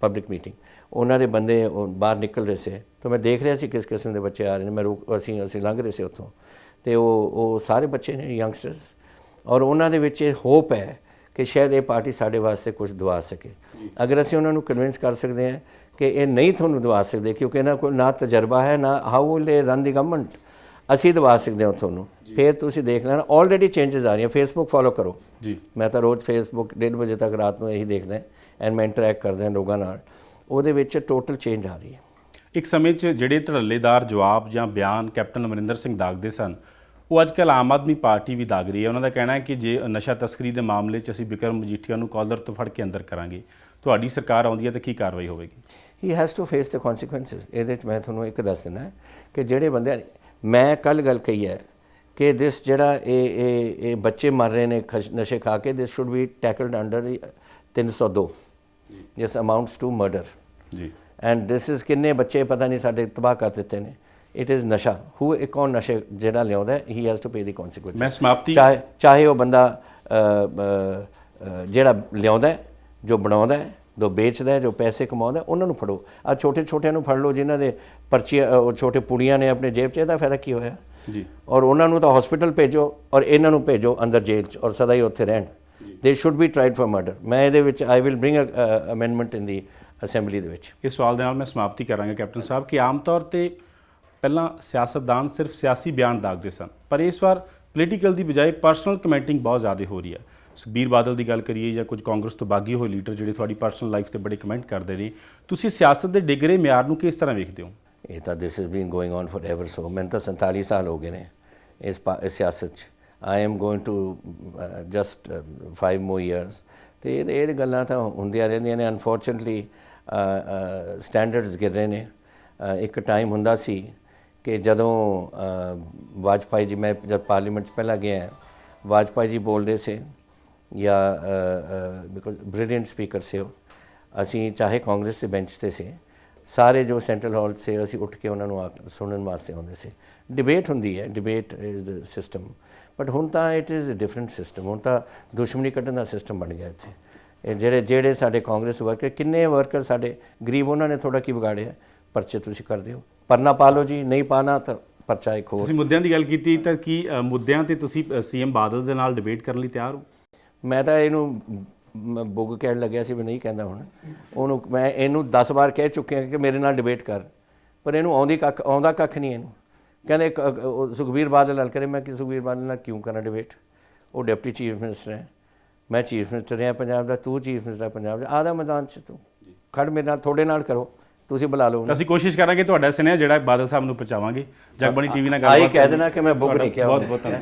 Speaker 2: ਪਬਲਿਕ ਮੀਟਿੰਗ ਉਹਨਾਂ ਦੇ ਬੰਦੇ ਉਹ ਬਾਹਰ ਨਿਕਲ ਰਹੇ ਸੀ, ਤਾਂ ਮੈਂ ਦੇਖ ਰਿਹਾ ਸੀ ਕਿਸ ਕਿਸਮ ਦੇ ਬੱਚੇ ਆ ਰਹੇ ਨੇ। ਮੈਂ ਰੁਕ, ਅਸੀਂ ਅਸੀਂ ਲੰਘ ਰਹੇ ਸੀ ਉੱਥੋਂ। ਤੇ ਉਹ ਉਹ ਸਾਰੇ ਬੱਚੇ ਨੇ ਯੰਗਸਟਰਸ ਔਰ ਉਹਨਾਂ ਦੇ ਵਿੱਚ ਇਹ ਹੋਪ ਹੈ ਕਿ ਸ਼ਾਇਦ ਇਹ ਪਾਰਟੀ ਸਾਡੇ ਵਾਸਤੇ ਕੁਝ ਦਵਾ ਸਕੇ। ਅਗਰ ਅਸੀਂ ਉਹਨਾਂ ਨੂੰ ਕਨਵਿੰਸ ਕਰ ਸਕਦੇ ਹਾਂ ਕਿ ਇਹ ਨਹੀਂ ਤੁਹਾਨੂੰ ਦਵਾ ਸਕਦੇ, ਕਿਉਂਕਿ ਇਹਨਾਂ ਕੋਲ ਨਾ ਤਜਰਬਾ ਹੈ, ਨਾ how will they run the government ਅਸੀਂ ਦਵਾ ਸਕਦੇ ਹਾਂ ਤੁਹਾਨੂੰ। ਫਿਰ ਤੁਸੀਂ ਦੇਖ ਲੈਣਾ ਆਲਰੇਡੀ ਚੇਂਜਸ ਆ ਰਹੀਆਂ ਫੇਸਬੁੱਕ ਫੋਲੋ ਕਰੋ।
Speaker 1: ਜੀ।
Speaker 2: ਮੈਂ ਤਾਂ ਰੋਜ਼ ਫੇਸਬੁੱਕ 1:30 ਵਜੇ ਤੱਕ ਰਾਤ ਨੂੰ ਇਹੀ ਦੇਖਦਾ ਐਂਡ ਮੈਂ ਇੰਟਰੈਕਟ ਕਰਦਾ ਲੋਕਾਂ ਨਾਲ। ਉਹਦੇ ਵਿੱਚ ਟੋਟਲ ਚੇਂਜ ਆ ਰਹੀ ਹੈ।
Speaker 1: ਇੱਕ ਸਮੇਂ 'ਚ ਜਿਹੜੇ ਧੜੱਲੇਦਾਰ ਜਵਾਬ ਜਾਂ ਬਿਆਨ ਕੈਪਟਨ ਅਮਰਿੰਦਰ ਸਿੰਘ ਦਾਗਦੇ ਸਨ ਉਹ ਅੱਜਕੱਲ ਆਮ ਆਦਮੀ ਪਾਰਟੀ ਵੀ ਦਾਗ ਰਹੀ ਹੈ। ਉਹਨਾਂ ਦਾ ਕਹਿਣਾ ਹੈ ਕਿ ਜੇ ਨਸ਼ਾ ਤਸਕਰੀ ਦੇ ਮਾਮਲੇ 'ਚ ਅਸੀਂ ਬਿਕਰਮ ਮਜੀਠੀਆ ਨੂੰ ਕਾਲਰ ਤੋਂ ਫੜ ਕੇ ਅੰਦਰ ਕਰਾਂਗੇ ਤੁਹਾਡੀ ਸਰਕਾਰ ਆਉਂਦੀ ਹੈ ਤਾਂ ਕੀ ਕਾਰਵਾਈ ਹੋਵੇਗੀ?
Speaker 2: He has to face the consequences ਇਹਦੇ ਚ ਮੈਂ ਤੁਹਾਨੂੰ ਇੱਕ ਦੱਸ ਦਿੰਦਾ ਕਿ ਜਿਹੜੇ ਬੰਦੇ ਮੈਂ ਕੱਲ ਗੱਲ ਕਹੀ ਹੈ ਕਿ ਦਿਸ ਜਿਹੜਾ ਇਹ ਇਹ ਇਹ ਬੱਚੇ ਮਰ ਰਹੇ ਨੇ ਨਸ਼ੇ ਖਾ ਕੇ this should be tackled under 302 this amounts to murder
Speaker 1: ਜੀ।
Speaker 2: ਐਂਡ ਦਿਸ ਇਜ਼ ਕਿੰਨੇ ਬੱਚੇ ਪਤਾ ਨਹੀਂ ਸਾਡੇ ਤਬਾਹ ਕਰ ਦਿੱਤੇ ਨੇ। ਇਟ ਇਜ਼ ਨਸ਼ਾ। ਹੂ ਇੱਕ ਕੌਣ ਨਸ਼ੇ ਜਿਹੜਾ ਲਿਆਉਂਦਾ he has to pay the consequences
Speaker 1: ਮੈਂ ਸਮਾਪਤੀ
Speaker 2: ਚਾਹੇ ਚਾਹੇ ਉਹ ਬੰਦਾ ਜਿਹੜਾ ਲਿਆਉਂਦਾ ਜੋ ਬਣਾਉਂਦਾ ਜੋ ਵੇਚਦਾ ਜੋ ਪੈਸੇ ਕਮਾਉਂਦਾ ਉਹਨਾਂ ਨੂੰ ਫੜੋ। ਆ ਛੋਟੇ ਛੋਟਿਆਂ ਨੂੰ ਫੜ ਲਓ ਜਿਨ੍ਹਾਂ ਦੇ ਪਰਚੀਆਂ ਉਹ ਛੋਟੇ ਪੁੜੀਆਂ ਨੇ ਆਪਣੇ ਜੇਬ 'ਚ ਇਹਦਾ ਫਾਇਦਾ ਕੀ ਹੋਇਆ?
Speaker 1: ਜੀ।
Speaker 2: ਔਰ ਉਹਨਾਂ ਨੂੰ ਤਾਂ ਹਸਪੀਟਲ ਭੇਜੋ ਔਰ ਇਹਨਾਂ ਨੂੰ ਭੇਜੋ ਅੰਦਰ ਜੇਲ੍ਹ 'ਚ ਔਰ ਸਦਾ ਹੀ ਉੱਥੇ ਰਹਿਣ। They should be tried for murder ਮੈਂ ਇਹਦੇ ਵਿੱਚ I will bring a amendment in the assembly ਦੇ ਵਿੱਚ।
Speaker 1: ਇਸ ਸਵਾਲ ਦੇ ਨਾਲ ਮੈਂ ਸਮਾਪਤੀ ਕਰਾਂਗਾ ਕੈਪਟਨ ਸਾਹਿਬ ਕਿ ਆਮ ਤੌਰ ਤੇ ਪਹਿਲਾਂ ਸਿਆਸਤਦਾਨ ਸਿਰਫ ਸਿਆਸੀ ਬਿਆਨ ਦਾਗਦੇ ਸਨ ਪਰ ਇਸ ਵਾਰ ਪੋਲੀਟੀਕਲ ਦੀ ਬਜਾਏ ਪਰਸਨਲ ਕਮੈਂਟਿੰਗ ਬਹੁਤ ਜ਼ਿਆਦਾ ਹੋ ਰਹੀ ਹੈ। ਸੁਖਬੀਰ ਬਾਦਲ ਦੀ ਗੱਲ ਕਰੀਏ ਜਾਂ ਕੁਝ ਕਾਂਗਰਸ ਤੋਂ ਬਾਗੀ ਹੋਏ ਲੀਡਰ ਜਿਹੜੇ ਤੁਹਾਡੀ ਪਰਸਨਲ ਲਾਈਫ ਤੇ ਬੜੇ ਕਮੈਂਟ ਕਰਦੇ ਨੇ, ਤੁਸੀਂ ਸਿਆਸਤ ਦੇ ਡਿਗਰੇ ਮਿਆਰ ਨੂੰ ਕਿਸ ਤਰ੍ਹਾਂ ਵੇਖਦੇ ਹੋ?
Speaker 2: ਇਹ ਤਾਂ this is been going on forever so ਮੈਂ ਤਾਂ 47 ਸਾਲ ਹੋ ਗਏ ਨੇ ਇਸ ਸਿਆਸਤ 'ਚ। I am going to just 5 more years ਤੇ ਇਹ ਗੱਲਾਂ ਤਾਂ ਹੁੰਦੀਆਂ ਰਹਿੰਦੀਆਂ ਨੇ। ਅਨਫੋਰਚੂਨਟਲੀ ਸਟੈਂਡਰਡਸ ਗਿਰ ਰਹੇ ਨੇ। ਇੱਕ ਟਾਈਮ ਹੁੰਦਾ ਸੀ ਕਿ ਜਦੋਂ ਵਾਜਪਾਈ ਜੀ, ਮੈਂ ਜਦ ਪਾਰਲੀਮੈਂਟ 'ਚ ਪਹਿਲਾਂ ਗਿਆ, ਵਾਜਪਾਈ ਜੀ ਬੋਲਦੇ ਸੀ ਜਾਂ ਬਿਕੋਜ਼ ਬ੍ਰਿਲੀਅੰਟ ਸਪੀਕਰ ਸੀ ਉਹ। ਅਸੀਂ ਚਾਹੇ ਕਾਂਗਰਸ ਦੇ ਬੈਂਚ ਤੇ ਸੀ, ਸਾਰੇ ਜੋ ਸੈਂਟਰਲ ਹਾਲ ਸੇ, ਅਸੀਂ ਉੱਠ ਕੇ ਉਹਨਾਂ ਨੂੰ ਆ, ਸੁਣਨ ਵਾਸਤੇ ਆਉਂਦੇ ਸੀ। ਡਿਬੇਟ ਹੁੰਦੀ ਹੈ debate is the system but ਹੁਣ ਤਾਂ it is a different system ਹੁਣ ਤਾਂ ਦੁਸ਼ਮਣੀ ਕੱਢਣ ਦਾ ਸਿਸਟਮ ਬਣ ਗਿਆ ਇੱਥੇ। ਇਹ ਜਿਹੜੇ ਜਿਹੜੇ ਸਾਡੇ ਕਾਂਗਰਸ ਵਰਕਰ ਕਿੰਨੇ ਵਰਕਰ ਸਾਡੇ, ਗਰੀਬ ਉਹਨਾਂ ਨੇ ਥੋੜਾ ਕੀ ਵਿਗਾੜਿਆ? ਪਰਚੇ ਤੁਸੀਂ ਕਰ ਦਿਓ। ਪਰਨਾ ਪਾ ਲਓ ਜੀ, ਨਹੀਂ ਪਾਣਾ ਤਾਂ ਪਰਚਾ ਇੱਕ ਹੋਰ।
Speaker 1: ਤੁਸੀਂ ਮੁੱਦਿਆਂ ਦੀ ਗੱਲ ਕੀਤੀ ਤਾਂ ਕੀ ਮੁੱਦਿਆਂ ਤੇ ਤੁਸੀਂ ਸੀਐਮ ਬਾਦਲ ਦੇ ਨਾਲ ਡਿਬੇਟ ਕਰਨ ਲਈ ਤਿਆਰ ਹੋ?
Speaker 2: ਮੈਂ ਤਾਂ ਇਹਨੂੰ ਬੁੱਗ ਕਹਿਣ ਲੱਗਿਆ ਸੀ ਵੀ ਨਹੀਂ ਕਹਿੰਦਾ ਹੁਣ। ਉਹਨੂੰ ਮੈਂ ਇਹਨੂੰ 10 ਵਾਰ ਕਹਿ ਚੁੱਕਿਆ ਕਿ ਮੇਰੇ ਨਾਲ ਡਿਬੇਟ ਕਰ। ਪਰ ਇਹਨੂੰ ਆਉਂਦੀ ਕੱਖ ਆਉਂਦਾ ਕੱਖ ਨਹੀਂ ਇਹਨੂੰ। ਕਹਿੰਦੇ ਸੁਖਬੀਰ ਬਾਦਲ ਨਾਲ ਕਰੇ। ਮੈਂ ਕਿ ਸੁਖਬੀਰ ਬਾਦਲ ਨਾਲ ਕਿਉਂ ਕਰਾਂ ਡਿਬੇਟ ਉਹ ਡਿਪਟੀ ਚੀਫ ਮਿਨਿਸਟਰ ਹੈ। ਮੈਂ ਚੀਫ ਮਿਨਿਸਟਰ ਹਾਂ ਪੰਜਾਬ ਦਾ ਤੂੰ ਚੀਫ ਮਿਨਿਸਟਰ ਹੈ ਪੰਜਾਬ ਦਾ। ਆਦਾ ਮੈਦਾਨ 'ਚ ਤੂੰ। ਖੜ ਮੇਰੇ ਨਾਲ ਤੁਹਾਡੇ ਨਾਲ ਕਰੋ। ਤੁਸੀਂ ਬੁਲਾ ਲਓ।
Speaker 1: ਅਸੀਂ ਕੋਸ਼ਿਸ਼ ਕਰਾਂਗੇ ਤੁਹਾਡਾ ਸੁਨੇਹਾ ਜਿਹੜਾ ਬਾਦਲ ਸਾਹਿਬ ਨੂੰ ਪਹੁੰਚਾਵਾਂਗੇ। ਜਗਬਾਣੀ ਟੀਵੀ ਨਾਲ ਗੱਲਬਾਤ
Speaker 2: ਕਹਿ ਦੇਣਾ ਕਿ ਮੈਂ
Speaker 1: ਤੁਹਾਡਾ
Speaker 2: ਨਹੀਂ ਕਿਹਾ
Speaker 1: ਬਹੁਤ। ਬਹੁਤ ਧੰਨਵਾਦ।